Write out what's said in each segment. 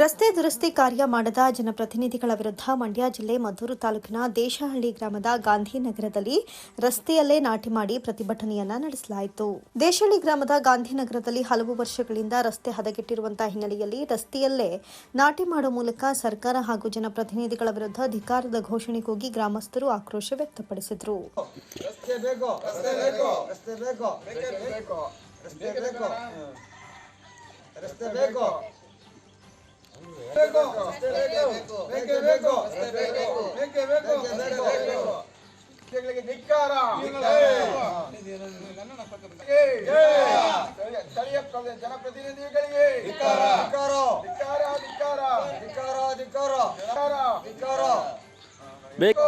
ರಸ್ತೆ ದುರಸ್ತಿ ಕಾರ್ಯ ಮಾಡದ ಜನಪ್ರತಿನಿಧಿಗಳ ವಿರುದ್ಧ ಮಂಡ್ಯ ಜಿಲ್ಲೆ ಮದ್ದೂರು ತಾಲೂಕಿನ ದೇಶಹಳ್ಳಿ ಗ್ರಾಮದ ಗಾಂಧಿನಗರದಲ್ಲಿ ರಸ್ತೆಯಲ್ಲೇ ನಾಟಿ ಮಾಡಿ ಪ್ರತಿಭಟನೆಯನ್ನ ನಡೆಸಲಾಯಿತು. ದೇಶಹಳ್ಳಿ ಗ್ರಾಮದ ಗಾಂಧಿನಗರದಲ್ಲಿ ಹಲವು ವರ್ಷಗಳಿಂದ ರಸ್ತೆ ಹದಗೆಟ್ಟಿರುವಂತಹ ಹಿನ್ನೆಲೆಯಲ್ಲಿ ರಸ್ತೆಯಲ್ಲೇ ನಾಟಿ ಮಾಡುವ ಮೂಲಕ ಸರ್ಕಾರ ಹಾಗೂ ಜನಪ್ರತಿನಿಧಿಗಳ ವಿರುದ್ಧ ಧಿಕಾರದ ಘೋಷಣೆ ಕೂಗಿ ಗ್ರಾಮಸ್ಥರು ಆಕ್ರೋಶ ವ್ಯಕ್ತಪಡಿಸಿದರು. ರಸ್ತೆ ಧಿಕ್ಕಾರ ಸ್ಥಳೀಯ ಪ್ರ- ಜನಪ್ರತಿನಿಧಿಗಳಿಗೆ ಧಿಕ್ಕಾರ ಧಿಕ್ಕಾರ ಧಿಕ್ಕಾರ ಧಿಕ್ಕಾರ ಧಿಕ್ಕಾರ ಧಿಕ್ಕಾರ ಬೇಕು.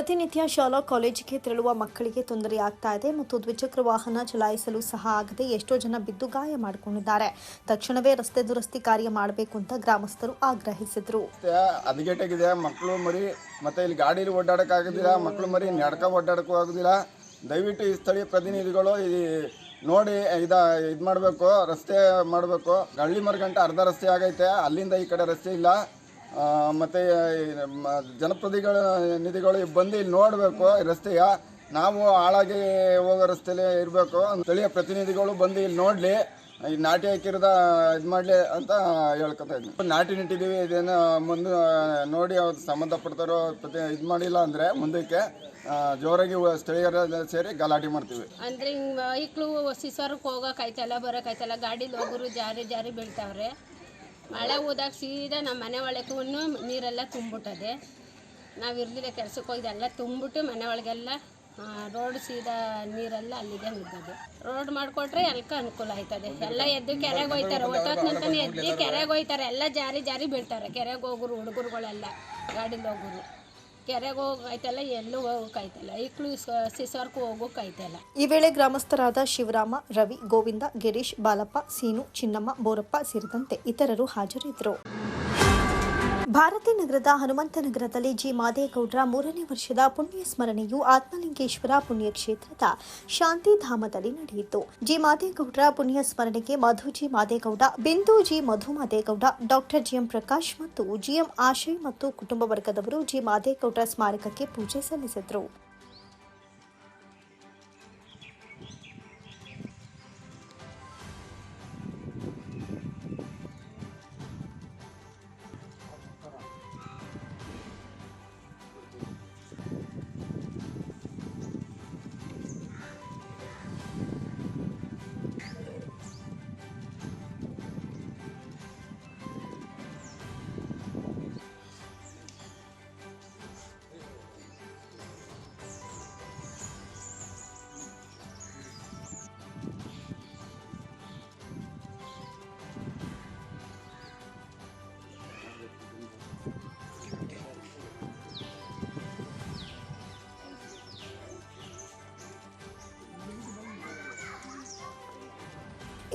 ಪ್ರತಿನಿತ್ಯ ಶಾಲಾ ಕಾಲೇಜಿಗೆ ತೆರಳುವ ಮಕ್ಕಳಿಗೆ ತೊಂದರೆಯಾಗ್ತಾ ಇದೆ ಮತ್ತು ದ್ವಿಚಕ್ರ ವಾಹನ ಚಲಾಯಿಸಲು ಸಹ ಆಗದೆ ಎಷ್ಟೋ ಜನ ಬಿದ್ದು ಗಾಯ ಮಾಡಿಕೊಂಡಿದ್ದಾರೆ. ತಕ್ಷಣವೇ ರಸ್ತೆ ದುರಸ್ತಿ ಕಾರ್ಯ ಮಾಡಬೇಕು ಅಂತ ಗ್ರಾಮಸ್ಥರು ಆಗ್ರಹಿಸಿದರು. ಮತ್ತೆ ಹದಗೆಟ್ಟಾಗಿದೆ ಮಕ್ಕಳು ಮರಿ, ಮತ್ತೆ ಇಲ್ಲಿ ಗಾಡಿಲಿ ಓಡಾಡೋಕ್ಕಾಗೋದಿಲ್ಲ ಮಕ್ಕಳು ಮರಿ ನಡ್ಕ ಓಡಾಡಕ್ಕೂ ಆಗೋದಿಲ್ಲ. ದಯವಿಟ್ಟು ಈ ಸ್ಥಳೀಯ ಪ್ರತಿನಿಧಿಗಳು ಈ ನೋಡಿ ಇದ ಇದು ಮಾಡಬೇಕು ರಸ್ತೆ ಮಾಡಬೇಕು. ಹಳ್ಳಿ ಮರ್ಗಂಟ ಅರ್ಧ ರಸ್ತೆ ಆಗೈತೆ, ಅಲ್ಲಿಂದ ಈ ಕಡೆ ರಸ್ತೆ ಇಲ್ಲ. ಮತ್ತೆ ಜನಪ್ರತಿಗಳ ನಿಧಿಗಳು ಬಂದು ಇಲ್ಲಿ ನೋಡಬೇಕು ರಸ್ತೆಯ. ನಾವು ಹಾಳಾಗಿ ಹೋಗೋ ರಸ್ತೆಯಲ್ಲಿ ಇರಬೇಕು. ಸ್ಥಳೀಯ ಪ್ರತಿನಿಧಿಗಳು ಬಂದು ಇಲ್ಲಿ ನೋಡಲಿ, ಈ ನಾಟಿ ಹಾಕಿರೋದ ಇದು ಮಾಡಲಿ ಅಂತ ಹೇಳ್ಕೊತಾ ಇದ್ದೀನಿ ನಾಟಿ ನಿಟ್ಟಿದ್ದೀವಿ, ಇದೇನು ಮುಂದೆ ನೋಡಿ ಅವ್ರು ಸಂಬಂಧಪಡ್ತಾರೋ ಪ್ರತಿ ಇದು ಮಾಡಿಲ್ಲ ಅಂದರೆ ಮುಂದಕ್ಕೆ ಜೋರಾಗಿ ಸ್ಥಳೀಯರ ಸೇರಿ ಗಲಾಟೆ ಮಾಡ್ತೀವಿ. ಅಂದ್ರೆ ಹಿಂಗ್ ಮೈಕ್ಳು ಸಿಸರ್ಕ್ ಹೋಗಕ್ಕಾಯ್ತಲ್ಲ ಬರೋಕ್ಕಾಯ್ತಲ್ಲ ಗಾಡೀಲಿ ಹೋಗೋರು ಜಾರಿ ಜಾರಿ ಬೀಳ್ತಾವ್ರೆ. ಮಳೆ ಹೋದಾಗ ಸೀದಾ ನಮ್ಮ ಮನೆ ಒಳಗೂ ನೀರೆಲ್ಲ ತುಂಬಿಟ್ಟದೆ ನಾವು ಇರ್ಲಿಲ್ಲ ಕೆಲ್ಸಕ್ಕೆ ಹೋಗಿದ್ದೆಲ್ಲ ತುಂಬಿಟ್ಟು ಮನೆ ಒಳಗೆಲ್ಲ ರೋಡ್ ಸೀದಾ ನೀರೆಲ್ಲ ಅಲ್ಲಿಗೆ ಹೋಗ್ತದೆ. ರೋಡ್ ಮಾಡಿಕೊಟ್ರೆ ಎಲ್ಲಕ್ಕೂ ಅನುಕೂಲ ಆಯ್ತದೆ. ಎಲ್ಲ ಎದ್ದು ಕೆರೆಗೆ ಹೋಯ್ತಾರೆ. ಒತ್ತೊತ್ತಿನಂತಾನೆ ಎದ್ದು ಕೆರೆಗೆ ಹೋಯ್ತಾರೆ. ಎಲ್ಲ ಜಾರಿ ಜಾರಿ ಬೀಳ್ತಾರೆ. ಕೆರೆಗೆ ಹೋಗೋರು, ಹುಡುಗರುಗಳೆಲ್ಲ, ಗಾಡಿಲಿ ಹೋಗೋರು. ಕೆರೆಗೆ ಹೋಗೈತಲ್ಲ, ಎಲ್ಲೂ ಹೋಗಕ್ಕಾಯ್ತಲ್ಲ. ಈಕ್ಳು ಸಿಸರ್ಕು ಹೋಗೋಕ್ಕಾಯ್ತಲ್ಲ. ಈ ವೇಳೆ ಗ್ರಾಮಸ್ಥರಾದ ಶಿವರಾಮ, ರವಿ, ಗೋವಿಂದ, ಗಿರೀಶ್, ಬಾಲಪ್ಪ, ಸೀನು, ಚಿನ್ನಮ್ಮ, ಬೋರಪ್ಪ ಸೇರಿದಂತೆ ಇತರರು ಹಾಜರಿದ್ದರು. ಭಾರತಿ ನಗರದ ಹನುಮಂತನಗರದಲ್ಲಿ ಜಿ ಮಾದೇಗೌಡರ ಮೂರನೇ ವರ್ಷದ ಪುಣ್ಯ ಸ್ಮರಣೆಯು ಆತ್ಮಲಿಂಗೇಶ್ವರ ಪುಣ್ಯಕ್ಷೇತ್ರದ ಶಾಂತಿಧಾಮದಲ್ಲಿ ನಡೆಯಿತು. ಜಿ ಮಾದೇಗೌಡರ ಪುಣ್ಯ ಸ್ಮರಣೆಗೆ Madhuji Madegowda, Bindu G Madhu Madegowda, doctor G M Prakash ಮತ್ತು ಜಿಎಂ ಆಶಯ್ ಮತ್ತು ಕುಟುಂಬ ವರ್ಗದವರು ಜಿ ಮಾದೇಗೌಡರ ಸ್ಮಾರಕಕ್ಕೆ ಪೂಜೆ ಸಲ್ಲಿಸಿದರು.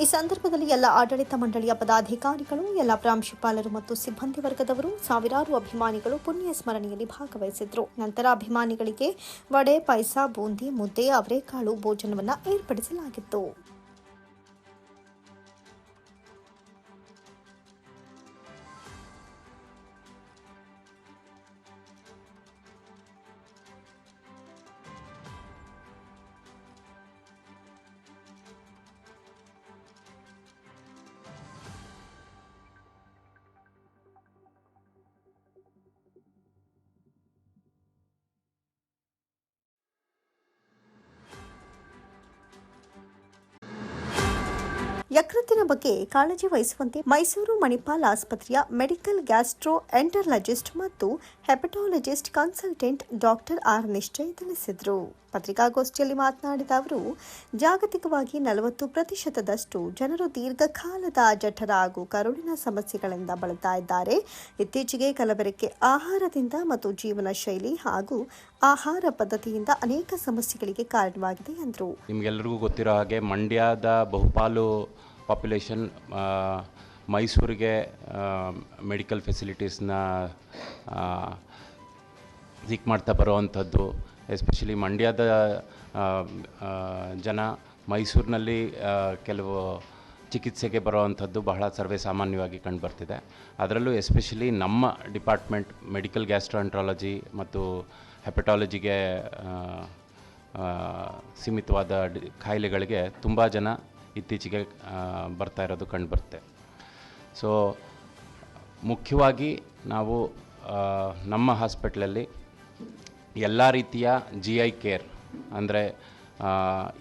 ಈ ಸಂದರ್ಭದಲ್ಲಿ ಎಲ್ಲ ಆಡಳಿತ ಮಂಡಳಿಯ ಪದಾಧಿಕಾರಿಗಳು, ಎಲ್ಲ ಪ್ರಾಂಶುಪಾಲರು ಮತ್ತು ಸಿಬ್ಬಂದಿ ವರ್ಗದವರು ಸಾವಿರಾರು ಅಭಿಮಾನಿಗಳು ಪುಣ್ಯ ಸ್ಮರಣೆಯಲ್ಲಿ ಭಾಗವಹಿಸಿದ್ರು. ನಂತರ ಅಭಿಮಾನಿಗಳಿಗೆ ವಡೆ, ಪಾಯಸ, ಬೂಂದಿ, ಮುದ್ದೆ, ಅವರೆಕಾಳು ಭೋಜನವನ್ನು ಏರ್ಪಡಿಸಲಾಗಿತ್ತು. ಬಗ್ಗೆ ಕಾಳಜಿ ವಹಿಸುವಂತೆ ಮೈಸೂರು ಮಣಿಪಾಲ್ ಆಸ್ಪತ್ರೆಯ ಮೆಡಿಕಲ್ ಗ್ಯಾಸ್ಟ್ರೋ ಎಂಟರ್ಲಜಿಸ್ಟ್ ಮತ್ತು hepatologist consultant doctor R Nishchay ತಿಳಿಸಿದರು. ಪತ್ರಿಕಾಗೋಷ್ಠಿಯಲ್ಲಿ ಮಾತನಾಡಿದ ಅವರು, ಜಾಗತಿಕವಾಗಿ ನಲವತ್ತು ಪ್ರತಿಶತದಷ್ಟು ಜನರು ದೀರ್ಘಕಾಲದ ಜಠರ ಹಾಗೂ ಕರುಳಿನ ಸಮಸ್ಯೆಗಳಿಂದ ಬಳಲ್ತಾ ಇದ್ದಾರೆ. ಇತ್ತೀಚೆಗೆ ಕಲಬೆರಕೆ ಆಹಾರದಿಂದ ಮತ್ತು ಜೀವನ ಶೈಲಿ ಹಾಗೂ ಆಹಾರ ಪದ್ಧತಿಯಿಂದ ಅನೇಕ ಸಮಸ್ಯೆಗಳಿಗೆ ಕಾರಣವಾಗಿದೆ ಎಂದರು. ನಿಮಗೆಲ್ಲರಿಗೂ ಗೊತ್ತಿರೋ ಹಾಗೆ ಮಂಡ್ಯದ ಬಹುಪಾಲು ಪಾಪ್ಯುಲೇಷನ್ ಮೈಸೂರಿಗೆ ಮೆಡಿಕಲ್ ಫೆಸಿಲಿಟೀಸ್ನ ಸಿಕ್ ಮಾಡ್ತಾ ಬರೋವಂಥದ್ದು ಎಸ್ಪೆಷಲಿ ಮಂಡ್ಯದ ಜನ ಮೈಸೂರಿನಲ್ಲಿ ಕೆಲವು ಚಿಕಿತ್ಸೆಗೆ ಬರೋವಂಥದ್ದು ಬಹಳ ಸರ್ವೇ ಸಾಮಾನ್ಯವಾಗಿ ಕಂಡುಬರ್ತಿದೆ ಅದರಲ್ಲೂ ಎಸ್ಪೆಷಲಿ ನಮ್ಮ ಡಿಪಾರ್ಟ್ಮೆಂಟ್ ಮೆಡಿಕಲ್ ಗ್ಯಾಸ್ಟ್ರಾಂಟ್ರಾಲಜಿ ಮತ್ತು ಹೆಪಟಾಲಜಿಗೆ ಸೀಮಿತವಾದ ಡಿ- ಕಾಯಿಲೆಗಳಿಗೆ ತುಂಬ ಜನ ಇತ್ತೀಚೆಗೆ ಬರ್ತಾ ಇರೋದು ಕಂಡುಬರುತ್ತೆ ಸೊ ಮುಖ್ಯವಾಗಿ ನಾವು ನಮ್ಮ ಹಾಸ್ಪಿಟ್ಲಲ್ಲಿ ಎಲ್ಲ ರೀತಿಯ ಜಿ ಐ ಕೇರ್ ಅಂದರೆ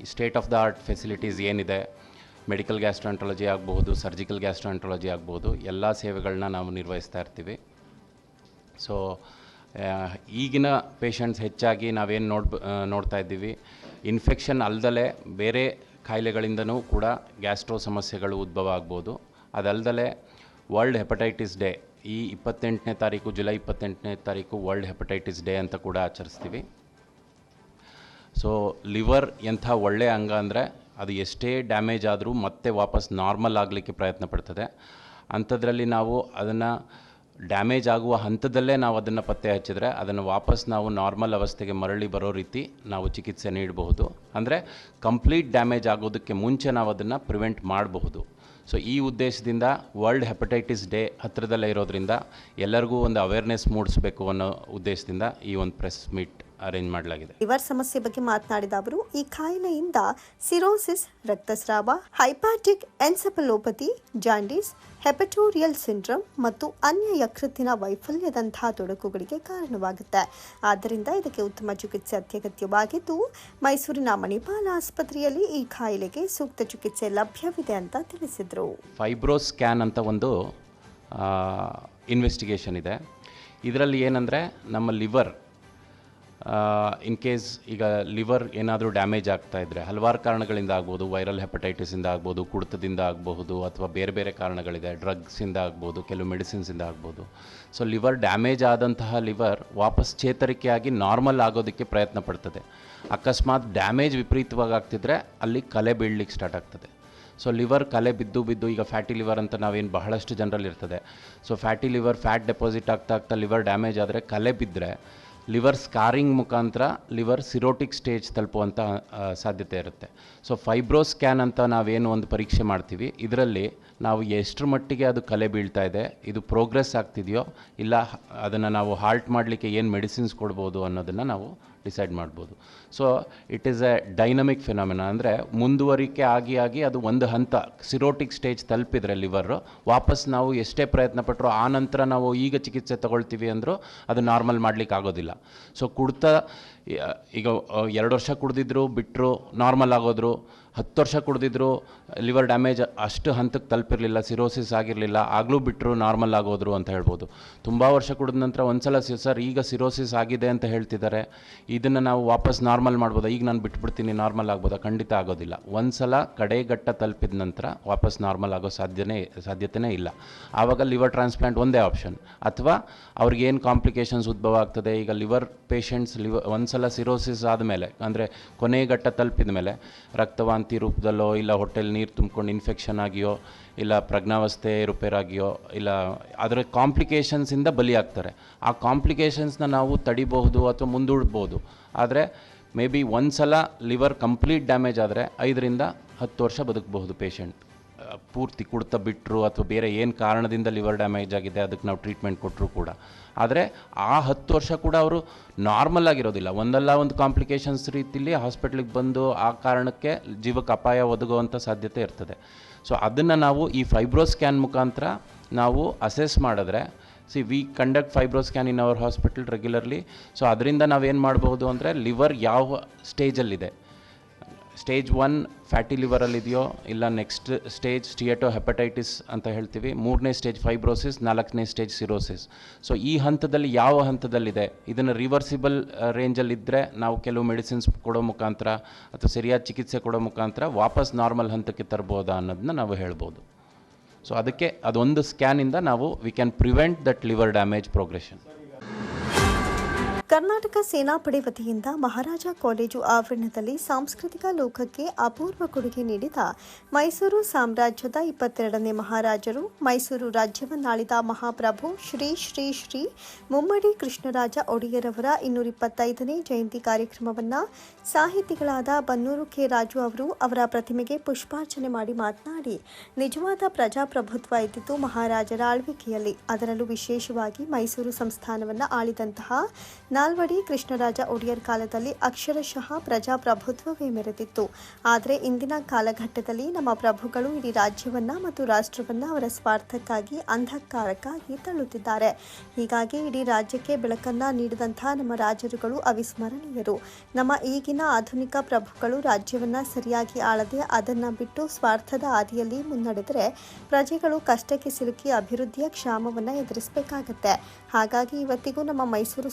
state of the art facilities ಏನಿದೆ ಮೆಡಿಕಲ್ ಗ್ಯಾಸ್ಟ್ರಾಂಟ್ರಾಲಜಿ ಆಗಬಹುದು ಸರ್ಜಿಕಲ್ ಗ್ಯಾಸ್ಟ್ರಾಂಟ್ರಾಲಜಿ ಆಗ್ಬೋದು ಎಲ್ಲ ಸೇವೆಗಳನ್ನ ನಾವು ನಿರ್ವಹಿಸ್ತಾ ಇರ್ತೀವಿ. ಸೊ ಈಗಿನ ಪೇಷಂಟ್ಸ್ ಹೆಚ್ಚಾಗಿ ನಾವೇನು ನೋಡ್ಬ ನೋಡ್ತಾ ಇದ್ದೀವಿ ಇನ್ಫೆಕ್ಷನ್ ಅಲ್ಲದಲೇ ಬೇರೆ ಕಾಯಿಲೆಗಳಿಂದನೂ ಕೂಡ ಗ್ಯಾಸ್ಟ್ರೋ ಸಮಸ್ಯೆಗಳು ಉದ್ಭವ ಆಗ್ಬೋದು ಅದಲ್ಲದೆ ವರ್ಲ್ಡ್ ಹೆಪಟೈಟಿಸ್ ಡೇ ಈ ಇಪ್ಪತ್ತೆಂಟನೇ ತಾರೀಕು, ಜುಲೈ ಇಪ್ಪತ್ತೆಂಟನೇ ತಾರೀಕು ವರ್ಲ್ಡ್ ಹೆಪಟೈಟಿಸ್ ಡೇ ಅಂತ ಕೂಡ ಆಚರಿಸ್ತೀವಿ. ಸೊ ಲಿವರ್ ಎಂಥ ಒಳ್ಳೆಯ ಅಂಗ ಅಂದರೆ ಅದು ಎಷ್ಟೇ ಡ್ಯಾಮೇಜ್ ಆದರೂ ಮತ್ತೆ ವಾಪಸ್ ನಾರ್ಮಲ್ ಆಗಲಿಕ್ಕೆ ಪ್ರಯತ್ನ ಪಡ್ತದೆ. ಅಂಥದ್ರಲ್ಲಿ ನಾವು ಅದನ್ನು ಡ್ಯಾಮೇಜ್ ಆಗುವ ಹಂತದಲ್ಲೇ ನಾವು ಅದನ್ನು ಪತ್ತೆ ಹಚ್ಚಿದ್ರೆ ಅದನ್ನು ವಾಪಸ್ ನಾವು ನಾರ್ಮಲ್ ಅವಸ್ಥೆಗೆ ಮರಳಿ ಬರೋ ರೀತಿ ನಾವು ಚಿಕಿತ್ಸೆ ನೀಡಬಹುದು. ಅಂದರೆ ಕಂಪ್ಲೀಟ್ ಡ್ಯಾಮೇಜ್ ಆಗೋದಕ್ಕೆ ಮುಂಚೆ ನಾವು ಅದನ್ನು ಪ್ರಿವೆಂಟ್ ಮಾಡಬಹುದು. ಸೊ ಈ ಉದ್ದೇಶದಿಂದ ವರ್ಲ್ಡ್ ಹೆಪಟೈಟಿಸ್ ಡೇ ಹತ್ತಿರದಲ್ಲೇ ಇರೋದ್ರಿಂದ ಎಲ್ಲರಿಗೂ ಒಂದು ಅವೇರ್ನೆಸ್ ಮೂಡಿಸಬೇಕು ಅನ್ನೋ ಉದ್ದೇಶದಿಂದ ಈ ಒಂದು ಪ್ರೆಸ್ ಮೀಟ್ ಅರೇಂಜ್ ಮಾಡಲಾಗಿದೆ. ಲಿವರ್ ಸಮಸ್ಯೆ ಬಗ್ಗೆ ಮಾತನಾಡಿದ ಅವರು ಈ ಕಾಯಿಲೆಯಿಂದ cirrhosis ರಕ್ತಸ್ರಾವ hepatic encephalopathy jaundice hepatorenal syndrome ಮತ್ತು ಅನ್ಯ ಯಕೃತ್ತಿನ ವೈಫಲ್ಯದಂತಹ ತೊಡಕುಗಳಿಗೆ ಕಾರಣವಾಗುತ್ತೆ. ಆದ್ದರಿಂದ ಇದಕ್ಕೆ ಉತ್ತಮ ಚಿಕಿತ್ಸೆ ಅತ್ಯಗತ್ಯವಾಗಿದ್ದು ಮೈಸೂರಿನ ಮಣಿಪಾಲ ಆಸ್ಪತ್ರೆಯಲ್ಲಿ ಈ ಕಾಯಿಲೆಗೆ ಸೂಕ್ತ ಚಿಕಿತ್ಸೆ ಲಭ್ಯವಿದೆ ಅಂತ ತಿಳಿಸಿದರು. ಫೈಬ್ರೋ ಸ್ಕ್ಯಾನ್ ಅಂತ ಒಂದು ಇನ್ವೆಸ್ಟಿಗೇಷನ್ ಇದೆ. ಇದರಲ್ಲಿ ಏನಂದರೆ ನಮ್ಮ ಲಿವರ್ ಇನ್ ಕೇಸ್ ಈಗ ಲಿವರ್ ಏನಾದರೂ ಡ್ಯಾಮೇಜ್ ಆಗ್ತಾ ಇದ್ದರೆ ಹಲವಾರು ಕಾರಣಗಳಿಂದ ಆಗ್ಬೋದು ವೈರಲ್ ಹೆಪಟೈಟಿಸಿಂದ ಆಗ್ಬೋದು, ಕುಡಿತದಿಂದ ಆಗಬಹುದು, ಅಥವಾ ಬೇರೆ ಬೇರೆ ಕಾರಣಗಳಿದೆ ಡ್ರಗ್ಸಿಂದ ಆಗ್ಬೋದು, ಕೆಲವು ಮೆಡಿಸಿನ್ಸಿಂದ ಆಗ್ಬೋದು. ಸೊ ಲಿವರ್ ಡ್ಯಾಮೇಜ್ ಆದಂತಹ ಲಿವರ್ ವಾಪಸ್ ಚೇತರಿಕೆಯಾಗಿ ನಾರ್ಮಲ್ ಆಗೋದಕ್ಕೆ ಪ್ರಯತ್ನ ಪಡ್ತದೆ. ಅಕಸ್ಮಾತ್ ಡ್ಯಾಮೇಜ್ ವಿಪರೀತವಾಗಿ ಆಗ್ತಿದ್ರೆ ಅಲ್ಲಿ ಕಲೆ ಬೀಳಲಿಕ್ಕೆ ಸ್ಟಾರ್ಟ್ ಆಗ್ತದೆ. ಸೊ ಲಿವರ್ ಕಲೆ ಬಿದ್ದು ಬಿದ್ದು, ಈಗ ಫ್ಯಾಟಿ ಲಿವರ್ ಅಂತ ನಾವೇನು ಬಹಳಷ್ಟು ಜನರಲ್ಲಿ ಇರ್ತದೆ. So fatty liver fat deposit ಆಗ್ತಾ ಆಗ್ತಾ ಲಿವರ್ ಡ್ಯಾಮೇಜ್ ಆದರೆ ಕಲೆ ಬಿದ್ದರೆ ಲಿವರ್ ಸ್ಕಾರಿಂಗ್ ಮುಖಾಂತರ ಲಿವರ್ ಸಿರೋಟಿಕ್ ಸ್ಟೇಜ್ ತಲುಪುವಂಥ ಸಾಧ್ಯತೆ ಇರುತ್ತೆ. ಸೊ ಫೈಬ್ರೋ ಸ್ಕ್ಯಾನ್ ಅಂತ ನಾವೇನು ಒಂದು ಪರೀಕ್ಷೆ ಮಾಡ್ತೀವಿ, ಇದರಲ್ಲಿ ನಾವು ಎಷ್ಟರ ಮಟ್ಟಿಗೆ ಅದು ಕಲೆ ಬೀಳ್ತಾ ಇದೆ, ಇದು ಪ್ರೋಗ್ರೆಸ್ ಆಗ್ತಿದೆಯೋ, ಇಲ್ಲ, ಅದನ್ನು ನಾವು ಹಾಲ್ಟ್ ಮಾಡಲಿಕ್ಕೆ ಏನು ಮೆಡಿಸಿನ್ಸ್ ಕೊಡ್ಬೋದು ಅನ್ನೋದನ್ನು ನಾವು ಡಿಸೈಡ್ ಮಾಡ್ಬೋದು. So it is a dynamic phenomena ಅಂದರೆ ಮುಂದುವರಿಕೆ ಆಗಿ ಆಗಿ ಅದು ಒಂದು ಹಂತ ಸಿರೋಟಿಕ್ ಸ್ಟೇಜ್ ತಲುಪಿದ್ರೆ ಲಿವರು ವಾಪಸ್ ನಾವು ಎಷ್ಟೇ ಪ್ರಯತ್ನ ಪಟ್ಟರು ಆ ನಂತರ ನಾವು ಈಗ ಚಿಕಿತ್ಸೆ ತಗೊಳ್ತೀವಿ ಅಂದರೂ ಅದು ನಾರ್ಮಲ್ ಮಾಡಲಿಕ್ಕೆ ಆಗೋದಿಲ್ಲ. ಸೊ ಕುಡ್ತಾ, ಈಗ ಎರಡು ವರ್ಷ ಕುಡಿದಿದ್ರು ಬಿಟ್ಟರು ನಾರ್ಮಲ್ ಆಗೋದ್ರು, ಹತ್ತು ವರ್ಷ ಕುಡ್ದಿದ್ರು ಲಿವರ್ ಡ್ಯಾಮೇಜ್ ಅಷ್ಟು ಹಂತಕ್ಕೆ ತಲುಪಿರಲಿಲ್ಲ ಸಿರೋಸಿಸ್ ಆಗಿರಲಿಲ್ಲ, ಆಗಲೂ ಬಿಟ್ಟರು ನಾರ್ಮಲ್ ಆಗೋದ್ರು ಅಂತ ಹೇಳ್ಬೋದು. ತುಂಬ ವರ್ಷ ಕುಡಿದ ನಂತರ ಒಂದ್ಸಲ ಸಲ ಸರ್, ಈಗ ಸಿರೋಸಿಸ್ ಆಗಿದೆ ಅಂತ ಹೇಳ್ತಿದ್ದಾರೆ. ಇದನ್ನು ನಾವು ವಾಪಸ್ ನಾರ್ಮಲ್ ಮಾಡ್ಬೋದಾ? ಈಗ ನಾನು ಬಿಟ್ಬಿಡ್ತೀನಿ ನಾರ್ಮಲ್ ಆಗ್ಬೋದಾ? ಖಂಡಿತ ಆಗೋದಿಲ್ಲ. ಒಂದ್ಸಲ ಕಡೆಗಟ್ಟ ತಲುಪಿದ ನಂತರ ವಾಪಸ್ ನಾರ್ಮಲ್ ಆಗೋ ಸಾಧ್ಯನೇ ಸಾಧ್ಯತೆಯೇ ಇಲ್ಲ. ಆವಾಗ ಲಿವರ್ ಟ್ರಾನ್ಸ್ಪ್ಲಾಂಟ್ ಒಂದೇ ಆಪ್ಷನ್ ಅಥವಾ ಅವ್ರಿಗೇನು ಕಾಂಪ್ಲಿಕೇಶನ್ಸ್ ಉದ್ಭವ ಆಗ್ತದೆ? ಈಗ ಲಿವರ್ ಪೇಷಂಟ್ಸ್ ಲಿವರ್ ಒಂದ್ಸಲ ಸಿರೋಸಿಸ್ ಆದಮೇಲೆ, ಅಂದರೆ ಕೊನೆಗಟ್ಟ ತಲುಪಿದ ಮೇಲೆ ರಕ್ತವಾಂತಿ ರೂಪದಲ್ಲೋ ಇಲ್ಲ ಹೋಟೆಲ್ ನೀರು ತುಂಬ್ಕೊಂಡು ಇನ್ಫೆಕ್ಷನ್ ಆಗಿಯೋ, ಇಲ್ಲ ಪ್ರಜ್ಞಾವಸ್ಥೆ ರಿಪೇರಾಗಿಯೋ, ಇಲ್ಲ ಅದರ ಕಾಂಪ್ಲಿಕೇಶನ್ಸಿಂದ ಬಲಿಯಾಗ್ತಾರೆ. ಆ ಕಾಂಪ್ಲಿಕೇಶನ್ಸ್ನ ನಾವು ತಡಿಬಹುದು ಅಥವಾ ಮುಂದೂಡ್ಬೋದು. ಆದರೆ ಮೇ ಬಿ ಒಂದು ಸಲ ಲಿವರ್ ಕಂಪ್ಲೀಟ್ ಡ್ಯಾಮೇಜ್ ಆದರೆ ಐದರಿಂದ ಹತ್ತು ವರ್ಷ ಬದುಕಬಹುದು ಪೇಷಂಟ್ ಪೂರ್ತಿ ಕುಡ್ತಾ ಬಿಟ್ಟರು ಅಥವಾ ಬೇರೆ ಏನು ಕಾರಣದಿಂದ ಲಿವರ್ ಡ್ಯಾಮೇಜ್ ಆಗಿದೆ, ಅದಕ್ಕೆ ನಾವು ಟ್ರೀಟ್ಮೆಂಟ್ ಕೊಟ್ಟರು ಕೂಡ. ಆದರೆ ಆ ಹತ್ತು ವರ್ಷ ಕೂಡ ಅವರು ನಾರ್ಮಲ್ ಆಗಿರೋದಿಲ್ಲ. ಒಂದಲ್ಲ ಒಂದು ಕಾಂಪ್ಲಿಕೇಶನ್ಸ್ ರೀತಿಲಿ ಹಾಸ್ಪಿಟ್ಲಿಗೆ ಬಂದು ಆ ಕಾರಣಕ್ಕೆ ಜೀವಕ್ಕೆ ಅಪಾಯ ಒದಗುವಂಥ ಸಾಧ್ಯತೆ ಇರ್ತದೆ. ಸೊ ಅದನ್ನು ನಾವು ಈ ಫೈಬ್ರೋ ಸ್ಕ್ಯಾನ್ ಮುಖಾಂತರ ನಾವು ಅಸೆಸ್ ಮಾಡಿದ್ರೆ see we conduct fibro scan in our hospital regularly so ಅದರಿಂದ ನಾವೇನು ಮಾಡ್ಬೋದು ಅಂದರೆ ಲಿವರ್ ಯಾವ ಸ್ಟೇಜಲ್ಲಿದೆ ಸ್ಟೇಜ್ ಒನ್ ಫ್ಯಾಟಿ ಲಿವರಲ್ಲಿದೆಯೋ ಇಲ್ಲ ನೆಕ್ಸ್ಟ್ ಸ್ಟೇಜ್ ಸ್ಟಿಯಟೋ ಹೆಪಟೈಟಿಸ್ ಅಂತ ಹೇಳ್ತೀವಿ, ಮೂರನೇ ಸ್ಟೇಜ್ ಫೈಬ್ರೋಸಿಸ್, ನಾಲ್ಕನೇ ಸ್ಟೇಜ್ ಸಿರೋಸಿಸ್. ಸೊ ಈ ಹಂತದಲ್ಲಿ ಯಾವ ಹಂತದಲ್ಲಿದೆ? ಇದನ್ನು ರಿವರ್ಸಿಬಲ್ ರೇಂಜಲ್ಲಿದ್ದರೆ ನಾವು ಕೆಲವು ಮೆಡಿಸಿನ್ಸ್ ಕೊಡೋ ಮುಖಾಂತರ ಅಥವಾ ಸರಿಯಾದ ಚಿಕಿತ್ಸೆ ಕೊಡೋ ಮುಖಾಂತರ ವಾಪಸ್ ನಾರ್ಮಲ್ ಹಂತಕ್ಕೆ ತರ್ಬೋದಾ ಅನ್ನೋದನ್ನ ನಾವು ಹೇಳ್ಬೋದು. ಸೊ ಅದಕ್ಕೆ ಅದೊಂದು ಸ್ಕ್ಯಾನಿಂದ ನಾವು we can prevent that liver damage progression Karnataka ಸೇನಾಪಡೆ ವತಿಯಿಂದ ಮಹಾರಾಜ ಕಾಲೇಜು ಆವರಣದಲ್ಲಿ ಸಾಂಸ್ಕೃತಿಕ ಲೋಕಕ್ಕೆ ಅಪೂರ್ವ ಕೊಡುಗೆ ನೀಡಿದ ಮೈಸೂರು ಸಾಮ್ರಾಜ್ಯದ ಇಪ್ಪತ್ತೆರಡನೇ ಮಹಾರಾಜರು, ಮೈಸೂರು ರಾಜ್ಯವನ್ನಾಳಿದ ಮಹಾಪ್ರಭು ಶ್ರೀ ಶ್ರೀ ಶ್ರೀ ಮುಮ್ಮಡಿ ಕೃಷ್ಣರಾಜ ಒಡೆಯರವರ ಇನ್ನೂರ ಇಪ್ಪತ್ತೈದನೇ ಜಯಂತಿ ಕಾರ್ಯಕ್ರಮವನ್ನು ಸಾಹಿತಿಗಳಾದ ಬನ್ನೂರು ಕೆ. ರಾಜು ಅವರು ಅವರ ಪ್ರತಿಮೆಗೆ ಪುಷ್ಪಾರ್ಚನೆ ಮಾಡಿ ಮಾತನಾಡಿ, ನಿಜವಾದ ಪ್ರಜಾಪ್ರಭುತ್ವ ಇದ್ದಿತು ಮಹಾರಾಜರ ಆಳ್ವಿಕೆಯಲ್ಲಿ, ಅದರಲ್ಲೂ ವಿಶೇಷವಾಗಿ ಮೈಸೂರು ಸಂಸ್ಥಾನವನ್ನು ಆಳಿದಂತಹ ನಾಲ್ವಡಿ ಕೃಷ್ಣರಾಜ ಒಡೆಯರ್ ಕಾಲದಲ್ಲಿ ಅಕ್ಷರಶಃ ಪ್ರಜಾಪ್ರಭುತ್ವವೇ ಮೆರೆದಿತ್ತು. ಆದರೆ ಇಂದಿನ ಕಾಲಘಟ್ಟದಲ್ಲಿ ನಮ್ಮ ಪ್ರಭುಗಳು ಇಡೀ ರಾಜ್ಯವನ್ನ ಮತ್ತು ರಾಷ್ಟ್ರವನ್ನ ಅವರ ಸ್ವಾರ್ಥಕ್ಕಾಗಿ, ಅಂಧಕಾರಕ್ಕಾಗಿ ತಳ್ಳುತ್ತಿದ್ದಾರೆ. ಹೀಗಾಗಿ ಇಡೀ ರಾಜ್ಯಕ್ಕೆ ಬೆಳಕನ್ನ ನೀಡಿದಂತಹ ನಮ್ಮ ರಾಜರುಗಳು ಅವಿಸ್ಮರಣೀಯರು. ನಮ್ಮ ಈಗಿನ ಆಧುನಿಕ ಪ್ರಭುಗಳು ರಾಜ್ಯವನ್ನ ಸರಿಯಾಗಿ ಆಳದೆ ಅದನ್ನ ಬಿಟ್ಟು ಸ್ವಾರ್ಥದ ಹಾದಿಯಲ್ಲಿ ಮುನ್ನಡೆದರೆ ಪ್ರಜೆಗಳು ಕಷ್ಟಕ್ಕೆ ಸಿಲುಕಿ ಅಭಿವೃದ್ಧಿಯ ಕ್ಷಾಮವನ್ನ ಎದುರಿಸಬೇಕಾಗತ್ತೆ. ಹಾಗಾಗಿ ಇವತ್ತಿಗೂ ನಮ್ಮ ಮೈಸೂರು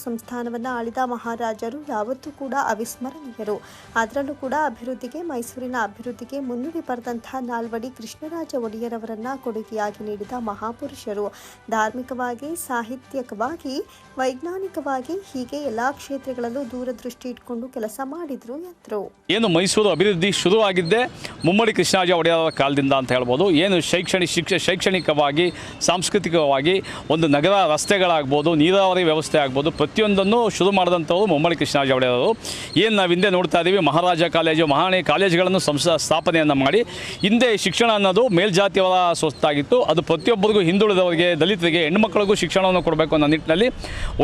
ಸಂಸ್ಥಾನವನ್ನು ಆಳಿದ ಮಹಾರಾಜರು ಯಾವತ್ತೂ ಕೂಡ ಅವಿಸ್ಮರಣೀಯರು. ಅದರಲ್ಲೂ ಕೂಡ ಅಭಿವೃದ್ಧಿಗೆ, ಮೈಸೂರಿನ ಅಭಿವೃದ್ಧಿಗೆ ಮುನ್ನುಡಿ ಬರೆದಂತಹ ನಾಲ್ವಡಿ ಕೃಷ್ಣರಾಜ ಒಡೆಯರವರನ್ನ ಕೊಡುಗೆಯಾಗಿ ನೀಡಿದ ಮಹಾಪುರುಷರು. ಧಾರ್ಮಿಕವಾಗಿ, ಸಾಹಿತ್ಯಕವಾಗಿ, ವೈಜ್ಞಾನಿಕವಾಗಿ ಹೀಗೆ ಎಲ್ಲಾ ಕ್ಷೇತ್ರಗಳಲ್ಲೂ ದೂರದೃಷ್ಟಿ ಇಟ್ಕೊಂಡು ಕೆಲಸ ಮಾಡಿದ್ರು ಎಂದರು. ಏನು ಮೈಸೂರು ಅಭಿವೃದ್ಧಿ ಶುರುವಾಗಿದ್ದೇ ಮುಮ್ಮಡಿ ಕೃಷ್ಣರಾಜ ಒಡೆಯರ ಕಾಲದಿಂದ ಅಂತ ಹೇಳ್ಬೋದು. ಏನು ಶೈಕ್ಷಣಿಕ ಶಿಕ್ಷ, ಶೈಕ್ಷಣಿಕವಾಗಿ, ಸಾಂಸ್ಕೃತಿಕವಾಗಿ ಒಂದು ನಗರ ರಸ್ತೆಗಳಾಗ್ಬೋದು, ನೀರಾವರಿ ವ್ಯವಸ್ಥೆ ಆಗ್ಬೋದು, ಪ್ರತಿಯೊಂದನ್ನು ಶುರು ಮಾಡಿದಂಥವ್ರು ಮುಮ್ಮಡಿ ಕೃಷ್ಣರಾಜ ಅವರು. ಏನು ನಾವು ಹಿಂದೆ ನೋಡ್ತಾ ಇದ್ದೀವಿ ಮಹಾರಾಜ ಕಾಲೇಜು, ಮಹಾಣಿ ಕಾಲೇಜುಗಳನ್ನು ಸಂಸ ಸ್ಥಾಪನೆಯನ್ನು ಮಾಡಿ, ಹಿಂದೆ ಶಿಕ್ಷಣ ಅನ್ನೋದು ಮೇಲ್ಜಾತಿಯವರ ಸ್ವತ್ತಾಗಿತ್ತು. ಅದು ಪ್ರತಿಯೊಬ್ಬರಿಗೂ ಹಿಂದುಳಿದವರಿಗೆ, ದಲಿತರಿಗೆ ಹೆಣ್ಮಕ್ಳಿಗೂ ಶಿಕ್ಷಣವನ್ನು ಕೊಡಬೇಕು ಅನ್ನೋ ನಿಟ್ಟಿನಲ್ಲಿ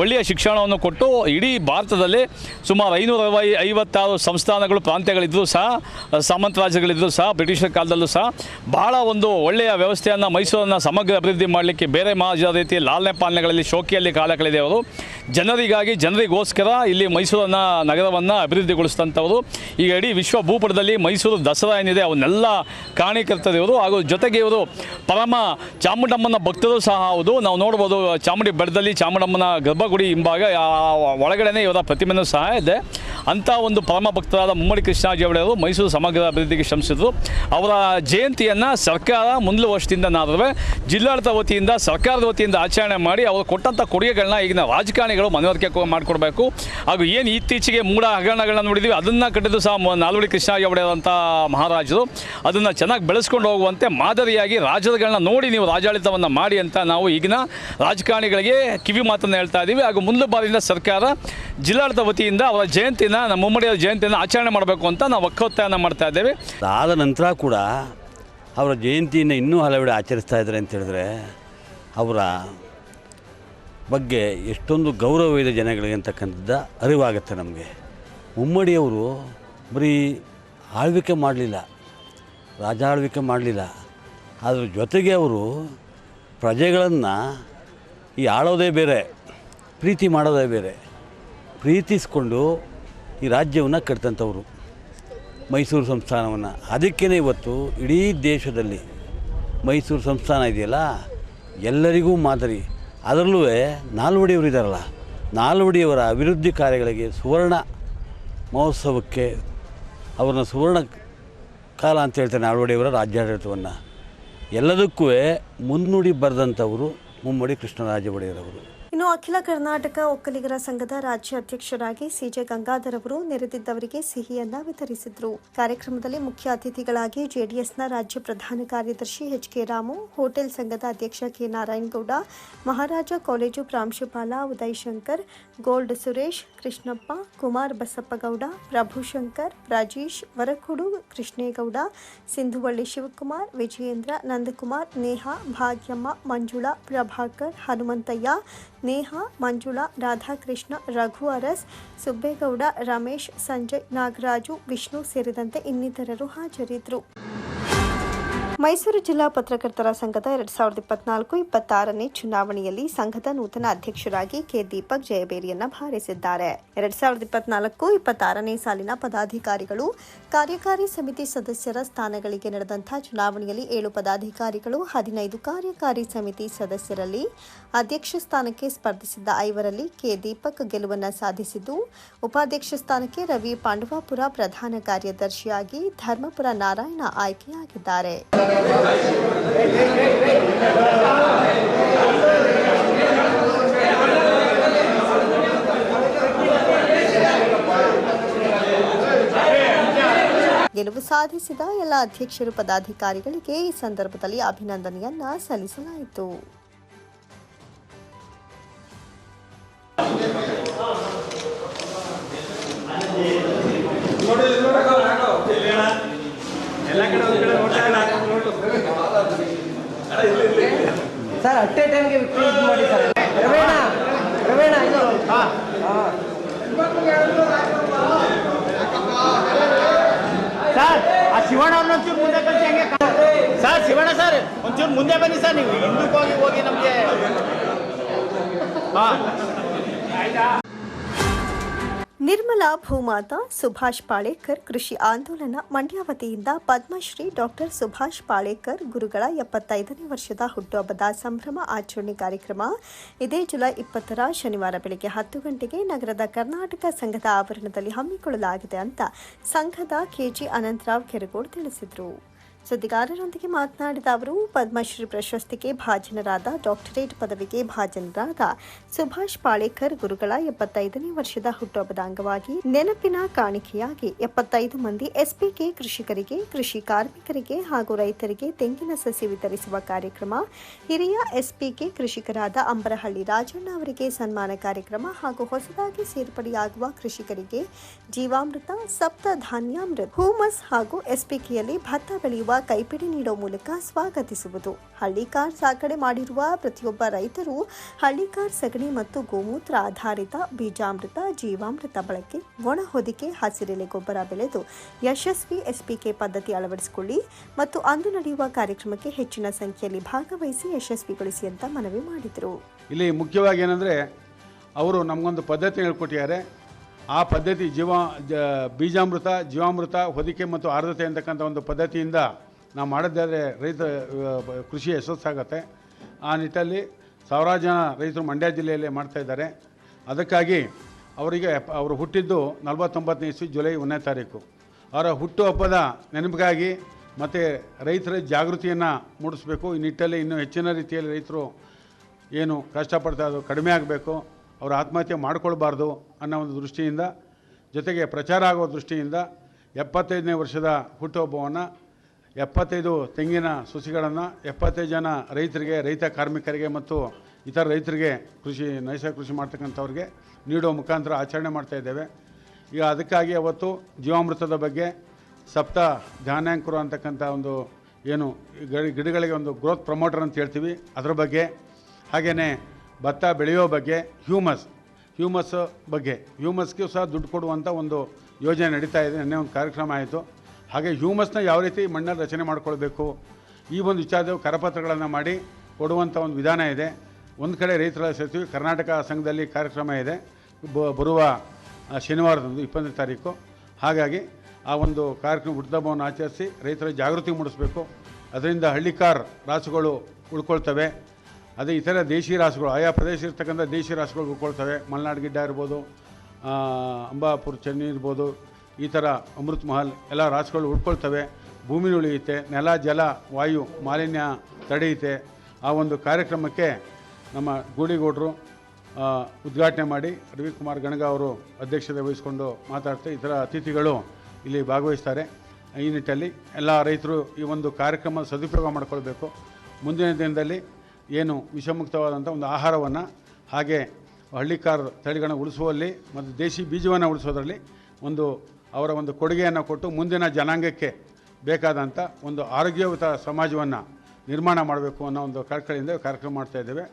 ಒಳ್ಳೆಯ ಶಿಕ್ಷಣವನ್ನು ಕೊಟ್ಟು, ಇಡೀ ಭಾರತದಲ್ಲಿ ಸುಮಾರು ಐನೂರ ಐವತ್ತಾರು ಸಂಸ್ಥಾನಗಳು ಪ್ರಾಂತ್ಯಗಳಿದ್ದರೂ ಸಹ, ಸಾಮಂತ ರಾಜ್ಯಗಳಿದ್ದರೂ ಸಹ, ಬ್ರಿಟಿಷರ ಕಾಲದಲ್ಲೂ ಸಹ, ಬಹಳ ಒಂದು ಒಳ್ಳೆಯ ವ್ಯವಸ್ಥೆಯನ್ನು ಮೈಸೂರನ್ನು ಸಮಗ್ರ ಅಭಿವೃದ್ಧಿ ಮಾಡಲಿಕ್ಕೆ ಬೇರೆ ಮಹಾಜ ರೀತಿ ಲಾಲನೆ ಪಾಲನೆಗಳಲ್ಲಿ ಶೋಕಿಯಲ್ಲಿ ಕಾಲ ಕಳೆದವರು ಜನರಿಗಾಗಿ ಜನರಿಗೋಸ್ಕರ ಇಲ್ಲಿ ಮೈಸೂರನ್ನು ನಗರವನ್ನು ಅಭಿವೃದ್ಧಿಗೊಳಿಸಿದಂಥವರು. ಈಗ ಇಡೀ ವಿಶ್ವ ಭೂಪಟದಲ್ಲಿ ಮೈಸೂರು ದಸರಾ ಏನಿದೆ, ಅವನ್ನೆಲ್ಲ ಕಾರಣೀಕರ್ತರಿವರು ಹಾಗೂ ಜೊತೆಗೆ ಇವರು ಪರಮ ಚಾಮುಂಡಮ್ಮನ ಭಕ್ತರು ಸಹ ಹೌದು. ನಾವು ನೋಡ್ಬೋದು ಚಾಮುಂಡಿ ಬೆಟ್ಟದಲ್ಲಿ ಚಾಮುಂಡಮ್ಮನ ಗರ್ಭಗುಡಿ ಹಿಂಭಾಗ ಒಳಗಡೆನೇ ಇವರ ಪ್ರತಿಮೆನೂ ಸಹ ಇದೆ. ಅಂಥ ಒಂದು ಪರಮ ಭಕ್ತರಾದ ಮುಮ್ಮಡಿ ಕೃಷ್ಣಾಜಿಯವರು ಮೈಸೂರು ಸಮಗ್ರ ಅಭಿವೃದ್ಧಿಗೆ ಶ್ರಮಿಸಿದ್ರು. ಅವರ ಜಯಂತಿಯನ್ನು ಸರ್ಕಾರ ಮುಂದಿನ ವರ್ಷದಿಂದ ನಾದ್ರೆ ಜಿಲ್ಲಾಡಳಿತ ವತಿಯಿಂದ, ಸರ್ಕಾರದ ವತಿಯಿಂದ ಆಚರಣೆ ಮಾಡಿ ಅವರು ಕೊಟ್ಟಂಥ ಕೊಡುಗೆಗಳನ್ನ ಈಗಿನ ರಾಜಕಾರಣಿಗಳು ಮನವರಿಕೆ ಮಾಡಿಕೊಡ್ಬೇಕು. ಹಾಗೂ ಏನು ಇತ್ತೀಚೆಗೆ ಮೂಢ ಹಗರಣಗಳನ್ನ ನೋಡಿದ್ವಿ, ಅದನ್ನು ಕಟ್ಟಿದ್ದು ಸಹ ನಾಲ್ವಡಿ ಕೃಷ್ಣಾಜಿ ಒಡೆಯರಂಥ ಮಹಾರಾಜರು. ಅದನ್ನು ಚೆನ್ನಾಗಿ ಬೆಳೆಸ್ಕೊಂಡು ಹೋಗುವಂತೆ ಮಾದರಿಯಾಗಿ ರಾಜ್ಯಗಳನ್ನ ನೋಡಿ ನೀವು ರಾಜಾಡಳಿತವನ್ನು ಮಾಡಿ ಅಂತ ನಾವು ಈಗಿನ ರಾಜಕಾರಣಿಗಳಿಗೆ ಕಿವಿ ಮಾತನ್ನು ಹೇಳ್ತಾ ಇದ್ದೀವಿ ಹಾಗೂ ಮುಂದಿನ ಬಾರಿಯಿಂದ ಸರ್ಕಾರ ಜಿಲ್ಲಾಡಳಿತ ವತಿಯಿಂದ ಅವರ ಜಯಂತಿನ ನಮ್ಮ ಮುಮ್ಮಡಿಯ ಜಯಂತಿಯನ್ನು ಆಚರಣೆ ಮಾಡಬೇಕು ಅಂತ ನಾವು ಒಕ್ಕೊತ್ತಾಯನ ಮಾಡ್ತಾ ಇದ್ದೇವೆ. ಆದ ನಂತರ ಕೂಡ ಅವರ ಜಯಂತಿಯನ್ನು ಇನ್ನೂ ಹಲವೆಡೆ ಆಚರಿಸ್ತಾ ಇದ್ದಾರೆ ಅಂತ ಹೇಳಿದ್ರೆ ಅವರ ಬಗ್ಗೆ ಎಷ್ಟೊಂದು ಗೌರವ ಇದೆ ಜನಗಳಿಗೆ ಅಂತಕ್ಕಂಥದ್ದು ಅರಿವಾಗುತ್ತೆ ನಮಗೆ. ಮುಮ್ಮಡಿಯವರು ಬರೀ ಆಳ್ವಿಕೆ ಮಾಡಲಿಲ್ಲ, ರಾಜ ಆಳ್ವಿಕೆ ಮಾಡಲಿಲ್ಲ. ಅದ್ರ ಜೊತೆಗೆ ಅವರು ಪ್ರಜೆಗಳನ್ನು ಈ ಆಳೋದೇ ಬೇರೆ, ಪ್ರೀತಿ ಮಾಡೋದೇ ಬೇರೆ, ಪ್ರೀತಿಸ್ಕೊಂಡು ಈ ರಾಜ್ಯವನ್ನು ಕಟ್ತಂಥವ್ರು. ಮೈಸೂರು ಸಂಸ್ಥಾನವನ್ನು. ಅದಕ್ಕೇ ಇವತ್ತು ಇಡೀ ದೇಶದಲ್ಲಿ ಮೈಸೂರು ಸಂಸ್ಥಾನ ಇದೆಯಲ್ಲ? ಎಲ್ಲರಿಗೂ ಮಾದರಿ. ಅದರಲ್ಲೂ ನಾಲ್ವಡಿಯವರು ಇದ್ದಾರಲ್ಲ ನಾಲ್ವಡಿಯವರ ಅಭಿವೃದ್ಧಿ ಕಾರ್ಯಗಳಿಗೆ ಸುವರ್ಣ ಮಹೋತ್ಸವಕ್ಕೆ ಅವ್ರನ್ನ ಸುವರ್ಣ ಕಾಲ ಅಂತ ಹೇಳ್ತಾರೆ ನಾಲ್ವಡಿಯವರ ರಾಜ್ಯಾಡಳಿತವನ್ನು. ಎಲ್ಲದಕ್ಕೂ ಮುನ್ನುಡಿ ಬರೆದಂಥವರು ಮುಮ್ಮಡಿ ಕೃಷ್ಣರಾಜ ಒಡೆಯರವರು. ಇನ್ನು ಅಖಿಲ ಕರ್ನಾಟಕ ಒಕ್ಕಲಿಗರ ಸಂಘದ ರಾಜ್ಯ ಅಧ್ಯಕ್ಷರಾಗಿ ಸಿಜೆ ಗಂಗಾಧರ್ ಅವರು ನೆರೆದಿದ್ದವರಿಗೆ ಸಿಹಿಯನ್ನ ವಿತರಿಸಿದ್ರು. ಕಾರ್ಯಕ್ರಮದಲ್ಲಿ ಮುಖ್ಯ ಅತಿಥಿಗಳಾಗಿ ಜೆಡಿಎಸ್ನ ರಾಜ್ಯ ಪ್ರಧಾನ ಕಾರ್ಯದರ್ಶಿ ಎಚ್ ಕೆ ರಾಮು, ಹೋಟೆಲ್ ಸಂಘದ ಅಧ್ಯಕ್ಷ ಕೆ. ನಾರಾಯಣಗೌಡ, ಮಹಾರಾಜ ಕಾಲೇಜು ಪ್ರಾಂಶುಪಾಲ ಉದಯ್ ಶಂಕರ್ ಗೋಲ್ಡ್ ಸುರೇಶ್, ಕೃಷ್ಣಪ್ಪ, ಕುಮಾರ್ ಬಸಪ್ಪಗೌಡ ಪ್ರಭುಶಂಕರ್ ರಾಜೇಶ್ ವರಕುಡು, ಕೃಷ್ಣೇಗೌಡ, ಸಿಂಧುವಳ್ಳಿ ಶಿವಕುಮಾರ್, ವಿಜಯೇಂದ್ರ ನಂದಕುಮಾರ್, ನೇಹಾ, ಭಾಗ್ಯಮ್ಮ, ಮಂಜುಳಾ, ಪ್ರಭಾಕರ್, ಹನುಮಂತಯ್ಯ ನೇಹಾ ಮಂಜುಳಾ ರಾಧಾಕೃಷ್ಣ ರಘು ಅರಸ್ ಸುಬ್ಬೇಗೌಡ ರಮೇಶ್ ಸಂಜಯ್ ನಾಗರಾಜು ವಿಷ್ಣು ಸೇರಿದಂತೆ ಇನ್ನಿತರರು ಹಾಜರಿದ್ದರು. ಮೈಸೂರು ಜಿಲ್ಲಾ ಪತ್ರಕರ್ತರ ಸಂಘದ ಎರಡ್ ಸಾವಿರದ ಇಪ್ಪತ್ನಾಲ್ಕು ಇಪ್ಪತ್ತಾರನೇ ಚುನಾವಣೆಯಲ್ಲಿ ಸಂಘದ ನೂತನ ಅಧ್ಯಕ್ಷರಾಗಿ ಕೆ ದೀಪಕ್ ಜಯಬೇರಿಯನ್ನ ಭಾರಿಸಿದ್ದಾರೆ. ಎರಡ್ ಸಾವಿರದ ಇಪ್ಪತ್ನಾಲ್ಕು ಇಪ್ಪತ್ತಾರನೇ ಸಾಲಿನ ಪದಾಧಿಕಾರಿಗಳು, ಕಾರ್ಯಕಾರಿ ಸಮಿತಿ ಸದಸ್ಯರ ಸ್ಥಾನಗಳಿಗೆ ನಡೆದಂತಹ ಚುನಾವಣೆಯಲ್ಲಿ ಏಳು ಪದಾಧಿಕಾರಿಗಳು, ಹದಿನೈದು ಕಾರ್ಯಕಾರಿ ಸಮಿತಿ ಸದಸ್ಯರಲ್ಲಿ ಅಧ್ಯಕ್ಷ ಸ್ಥಾನಕ್ಕೆ ಸ್ಪರ್ಧಿಸಿದ್ದ ಐವರಲ್ಲಿ ಕೆ ದೀಪಕ್ ಗೆಲುವನ್ನು ಸಾಧಿಸಿದ್ದು, ಉಪಾಧ್ಯಕ್ಷ ಸ್ಥಾನಕ್ಕೆ ರವಿ ಪಾಂಡವಾಪುರ ಪ್ರಧಾನ ಕಾರ್ಯದರ್ಶಿಯಾಗಿ ಧರ್ಮಪುರ ನಾರಾಯಣ ಆಯ್ಕೆಯಾಗಿದ್ದಾರೆ. ಗೆಲುವು ಸಾಧಿಸಿದ ಎಲ್ಲ ಅಧ್ಯಕ್ಷರು ಪದಾಧಿಕಾರಿಗಳಿಗೆ ಈ ಸಂದರ್ಭದಲ್ಲಿ ಅಭಿನಂದನೆಯನ್ನ ಸಲ್ಲಿಸಲಾಯಿತು. ಸರ್, ಅಟ್ಟೆ ಟೈಮ್ಗೆ ವಿಕ್ಟ್ರಿ ಇದು ಮಾಡಿ ಸರ್. ರವೇಣ ರವೇಣ, ಇದು. ಸರ್, ಆ ಶಿವಣ್ಣ ಒಂಚೂರು ಮುಂದೆ ಕಳಿಸಿ ಹೆಂಗೆ ಸರ್, ಶಿವಣ್ಣ ಸರ್, ಒಂಚೂರು ಮುಂದೆ ಬನ್ನಿ ಸರ್, ನೀವು ಹಿಂದಕ್ಕೆ ಹೋಗಿ ಹೋಗಿ ನಮಗೆ ಹಾಂ. ನಿರ್ಮಲಾ ಭೂಮಾತಾ, ಸುಭಾಷ್ ಪಾಳೇಕರ್ ಕೃಷಿ ಆಂದೋಲನ ಮಂಡ್ಯ ವತಿಯಿಂದ ಪದ್ಮಶ್ರೀ ಡಾಕ್ಟರ್ ಸುಭಾಷ್ ಪಾಳೇಕರ್ ಗುರುಗಳ ಎಪ್ಪತ್ತೈದನೇ ವರ್ಷದ ಹುಟ್ಟುಹಬ್ಬದ ಸಂಭ್ರಮ ಆಚರಣೆ ಕಾರ್ಯಕ್ರಮ ಇದೇ ಜುಲೈ ಇಪ್ಪತ್ತರ ಶನಿವಾರ ಬೆಳಗ್ಗೆ ಹತ್ತು ಗಂಟೆಗೆ ನಗರದ ಕರ್ನಾಟಕ ಸಂಘದ ಆವರಣದಲ್ಲಿ ಹಮ್ಮಿಕೊಳ್ಳಲಾಗಿದೆ ಅಂತ ಸಂಘದ ಕೆಜಿ ಅನಂತರಾವ್ ಕೆರಗೋಡ್ ತಿಳಿಸಿದರು. ಸುದ್ದಿಗಾರರೊಂದಿಗೆ ಮಾತನಾಡಿದ ಅವರು, ಪದ್ಮಶ್ರೀ ಪ್ರಶಸ್ತಿಗೆ ಭಾಜನರಾದ ಡಾಕ್ಟರೇಟ್ ಪದವಿಗೆ ಭಾಜನರಾದ ಸುಭಾಷ್ ಪಾಳೇಕರ್ ಗುರುಗಳ ಎಪ್ಪತ್ತೈದನೇ ವರ್ಷದ ಹುಟ್ಟುಹಬ್ಬದ ಅಂಗವಾಗಿ ನೆನಪಿನ ಕಾಣಿಕೆಯಾಗಿ ಎಪ್ಪತ್ತೈದು ಮಂದಿ ಎಸ್ಪಿಕೆ ಕೃಷಿಕರಿಗೆ, ಕೃಷಿ ಕಾರ್ಮಿಕರಿಗೆ ಹಾಗೂ ರೈತರಿಗೆ ತೆಂಗಿನ ಸಸಿ ವಿತರಿಸುವ ಕಾರ್ಯಕ್ರಮ, ಹಿರಿಯ ಎಸ್ಪಿಕೆ ಕೃಷಿಕರಾದ ಅಂಬರಹಳ್ಳಿ ರಾಜಣ್ಣ ಅವರಿಗೆ ಸನ್ಮಾನ ಕಾರ್ಯಕ್ರಮ ಹಾಗೂ ಹೊಸದಾಗಿ ಸೇರ್ಪಡೆಯಾಗುವ ಕೃಷಿಕರಿಗೆ ಜೀವಾಮೃತ ಸಪ್ತ ಧಾನ್ಯಾಮೃತ ಹೂಮಸ್ ಹಾಗೂ ಎಸ್ಪಿಕೆಯಲ್ಲಿ ಭತ್ತ ಬೆಳೆಯುವ ಕೈಪಿಡಿ ನೀಡುವ ಮೂಲಕ ಸ್ವಾಗತಿಸುವುದು. ಹಳ್ಳಿಕಾರ್ ಸಾಕಣೆ ಮಾಡಿರುವ ಪ್ರತಿಯೊಬ್ಬ ರೈತರು ಹಳ್ಳಿಕಾರ್ ಸಗಣಿ ಮತ್ತು ಗೋಮೂತ್ರ ಆಧಾರಿತ ಬೀಜಾಮೃತ, ಜೀವಾಮೃತ ಬಳಕೆ, ಒಣ ಹೊದಿಕೆ, ಹಸಿರೆಲೆ ಗೊಬ್ಬರ ಬೆಳೆದು ಯಶಸ್ವಿ ಎಸ್ಪಿಕೆ ಪದ್ಧತಿ ಅಳವಡಿಸಿಕೊಳ್ಳಿ ಮತ್ತು ಅಂದು ನಡೆಯುವ ಕಾರ್ಯಕ್ರಮಕ್ಕೆ ಹೆಚ್ಚಿನ ಸಂಖ್ಯೆಯಲ್ಲಿ ಭಾಗವಹಿಸಿ ಯಶಸ್ವಿಗೊಳಿಸಿ ಅಂತ ಮನವಿ ಮಾಡಿದರು. ಇಲ್ಲಿ ಮುಖ್ಯವಾಗಿ ಏನಂದರೆ ಅವರು ನಮಗೊಂದು ಪದ್ಧತಿ ಹೇಳ್ಕೊಟ್ಟಿದ್ದಾರೆ. ಆ ಪದ್ಧತಿ ಜೀವ ಬೀಜಾಮೃತ, ಜೀವಾಮೃತ, ಹೊದಿಕೆ ಮತ್ತು ಆರ್ದ್ರತೆ ಅಂತಕ್ಕಂಥ ಒಂದು ಪದ್ಧತಿಯಿಂದ ನಾವು ಮಾಡಿದ್ದಾದರೆ ರೈತ ಕೃಷಿ ಯಶಸ್ಸಾಗತ್ತೆ. ಆ ನಿಟ್ಟಲ್ಲಿ ಸಾವಿರಾರು ಜನ ರೈತರು ಮಂಡ್ಯ ಜಿಲ್ಲೆಯಲ್ಲೇ ಮಾಡ್ತಾ ಇದ್ದಾರೆ. ಅದಕ್ಕಾಗಿ ಅವರಿಗೆ ಅವರು ಹುಟ್ಟಿದ್ದು ನಲವತ್ತೊಂಬತ್ತನೇ ಇಸ್ವಿ ಜುಲೈ ಒಂದನೇ ತಾರೀಕು. ಅವರ ಹುಟ್ಟುಹಬ್ಬದ ನೆನಪಿಗಾಗಿ ಮತ್ತು ರೈತರ ಜಾಗೃತಿಯನ್ನು ಮೂಡಿಸಬೇಕು. ಈ ನಿಟ್ಟಲ್ಲಿ ಇನ್ನೂ ಹೆಚ್ಚಿನ ರೀತಿಯಲ್ಲಿ ರೈತರು ಏನು ಕಷ್ಟಪಡ್ತಾ ಅದು ಕಡಿಮೆ ಆಗಬೇಕು. ಅವರು ಆತ್ಮಹತ್ಯೆ ಮಾಡಿಕೊಳ್ಬಾರ್ದು ಅನ್ನೋ ಒಂದು ದೃಷ್ಟಿಯಿಂದ, ಜೊತೆಗೆ ಪ್ರಚಾರ ಆಗೋ ದೃಷ್ಟಿಯಿಂದ ಎಪ್ಪತ್ತೈದನೇ ವರ್ಷದ ಹುಟ್ಟುಹಬ್ಬವನ್ನು ಎಪ್ಪತ್ತೈದು ತೆಂಗಿನ ಸಸಿಗಳನ್ನು ಎಪ್ಪತ್ತೈದು ಜನ ರೈತರಿಗೆ, ರೈತ ಕಾರ್ಮಿಕರಿಗೆ ಮತ್ತು ಇತರ ರೈತರಿಗೆ ಕೃಷಿ, ನೈಸರ್ಗಿಕ ಕೃಷಿ ಮಾಡ್ತಕ್ಕಂಥವ್ರಿಗೆ ನೀಡೋ ಮುಖಾಂತರ ಆಚರಣೆ ಮಾಡ್ತಾ ಇದ್ದೇವೆ. ಈಗ ಅದಕ್ಕಾಗಿ ಅವತ್ತು ಜೀವಾಮೃತದ ಬಗ್ಗೆ ಸಪ್ತ ಧಾನ್ಯಾಂಕುರ ಅಂತಕ್ಕಂಥ ಒಂದು ಏನು ಗಿಡಗಳಿಗೆ ಒಂದು ಗ್ರೋತ್ ಪ್ರಮೋಟರ್ ಅಂತ ಹೇಳ್ತೀವಿ. ಅದರ ಬಗ್ಗೆ ಹಾಗೆಯೇ ಭತ್ತ ಬೆಳೆಯೋ ಬಗ್ಗೆ ಹ್ಯೂಮಸ್ ಹ್ಯೂಮಸ್ ಬಗ್ಗೆ ಹ್ಯೂಮಸ್ಗೂ ಸಹ ದುಡ್ಡು ಕೊಡುವಂಥ ಒಂದು ಯೋಜನೆ ನಡೀತಾ ಇದೆ. ನಿನ್ನೆ ಒಂದು ಕಾರ್ಯಕ್ರಮ ಆಯಿತು. ಹಾಗೆ ಹ್ಯೂಮಸ್ನ ಯಾವ ರೀತಿ ಮಣ್ಣಲ್ಲಿ ರಚನೆ ಮಾಡಿಕೊಳ್ಬೇಕು? ಈ ಒಂದು ವಿಚಾರದ ಕರಪತ್ರಗಳನ್ನು ಮಾಡಿ ಕೊಡುವಂಥ ಒಂದು ವಿಧಾನ ಇದೆ. ಒಂದು ಕಡೆ ರೈತರ ಸೇರ್ತೀವಿ, ಕರ್ನಾಟಕ ಸಂಘದಲ್ಲಿ ಕಾರ್ಯಕ್ರಮ ಇದೆ. ಬರುವ ಶನಿವಾರದಂದು ಇಪ್ಪತ್ತನೇ ತಾರೀಕು. ಹಾಗಾಗಿ ಆ ಒಂದು ಕಾರ್ಯಕ್ರಮ ಹುಟ್ಟುಹಬ್ಬವನ್ನು ಆಚರಿಸಿ ರೈತರ ಜಾಗೃತಿ ಮೂಡಿಸಬೇಕು. ಅದರಿಂದ ಹಳ್ಳಿಕಾರ್ ರಾಸುಗಳು ಉಳ್ಕೊಳ್ತವೆ. ಅದೇ ಇತರ ದೇಶಿ ರಾಸುಗಳು, ಆಯಾ ಪ್ರದೇಶ ಇರ್ತಕ್ಕಂಥ ದೇಶಿ ರಾಸುಗಳು ಉಳ್ಕೊಳ್ತವೆ. ಮಲೆನಾಡು ಗಿಡ್ಡ ಇರ್ಬೋದು ಅಂಬಾಪುರ, ಚೆನ್ನಿ ಇರ್ಬೋದು. ಈ ಥರ ಅಮೃತ್ ಮಹಲ್ ಎಲ್ಲ ರಾಸುಗಳು ಉಳ್ಕೊಳ್ತವೆ. ಭೂಮಿ ಉಳಿಯುತ್ತೆ, ನೆಲ, ಜಲ, ವಾಯು, ಮಾಲಿನ್ಯ ತಡೆಯುತ್ತೆ. ಆ ಒಂದು ಕಾರ್ಯಕ್ರಮಕ್ಕೆ ನಮ್ಮ ಗೂಡಿಗೌಡರು ಉದ್ಘಾಟನೆ ಮಾಡಿ ರವಿಕುಮಾರ್ ಗಣಗ ಅವರು ಅಧ್ಯಕ್ಷತೆ ವಹಿಸಿಕೊಂಡು ಮಾತಾಡ್ತಾ ಇತರ ಅತಿಥಿಗಳು ಇಲ್ಲಿ ಭಾಗವಹಿಸ್ತಾರೆ. ಈ ನಿಟ್ಟಲ್ಲಿ ಎಲ್ಲ ರೈತರು ಈ ಒಂದು ಕಾರ್ಯಕ್ರಮ ಸದುಪಯೋಗ ಮಾಡಿಕೊಳ್ಬೇಕು. ಮುಂದಿನ ದಿನದಲ್ಲಿ ಏನು ವಿಷಮುಕ್ತವಾದಂಥ ಒಂದು ಆಹಾರವನ್ನು ಹಾಗೆ ಹಳ್ಳಿಕಾರ ತಳಿಗಳನ್ನು ಉಳಿಸುವಲ್ಲಿ ಮತ್ತು ದೇಶಿ ಬೀಜವನ್ನು ಉಳಿಸೋದರಲ್ಲಿ ಒಂದು ಅವರ ಒಂದು ಕೊಡುಗೆಯನ್ನು ಕೊಟ್ಟು ಮುಂದಿನ ಜನಾಂಗಕ್ಕೆ ಬೇಕಾದಂಥ ಒಂದು ಆರೋಗ್ಯಯುತ ಸಮಾಜವನ್ನು ನಿರ್ಮಾಣ ಮಾಡಬೇಕು ಅನ್ನೋ ಒಂದು ಕಳಕಳಿಯಿಂದ ಕಾರ್ಯಕ್ರಮ ಮಾಡ್ತಾ ಇದ್ದೇವೆ.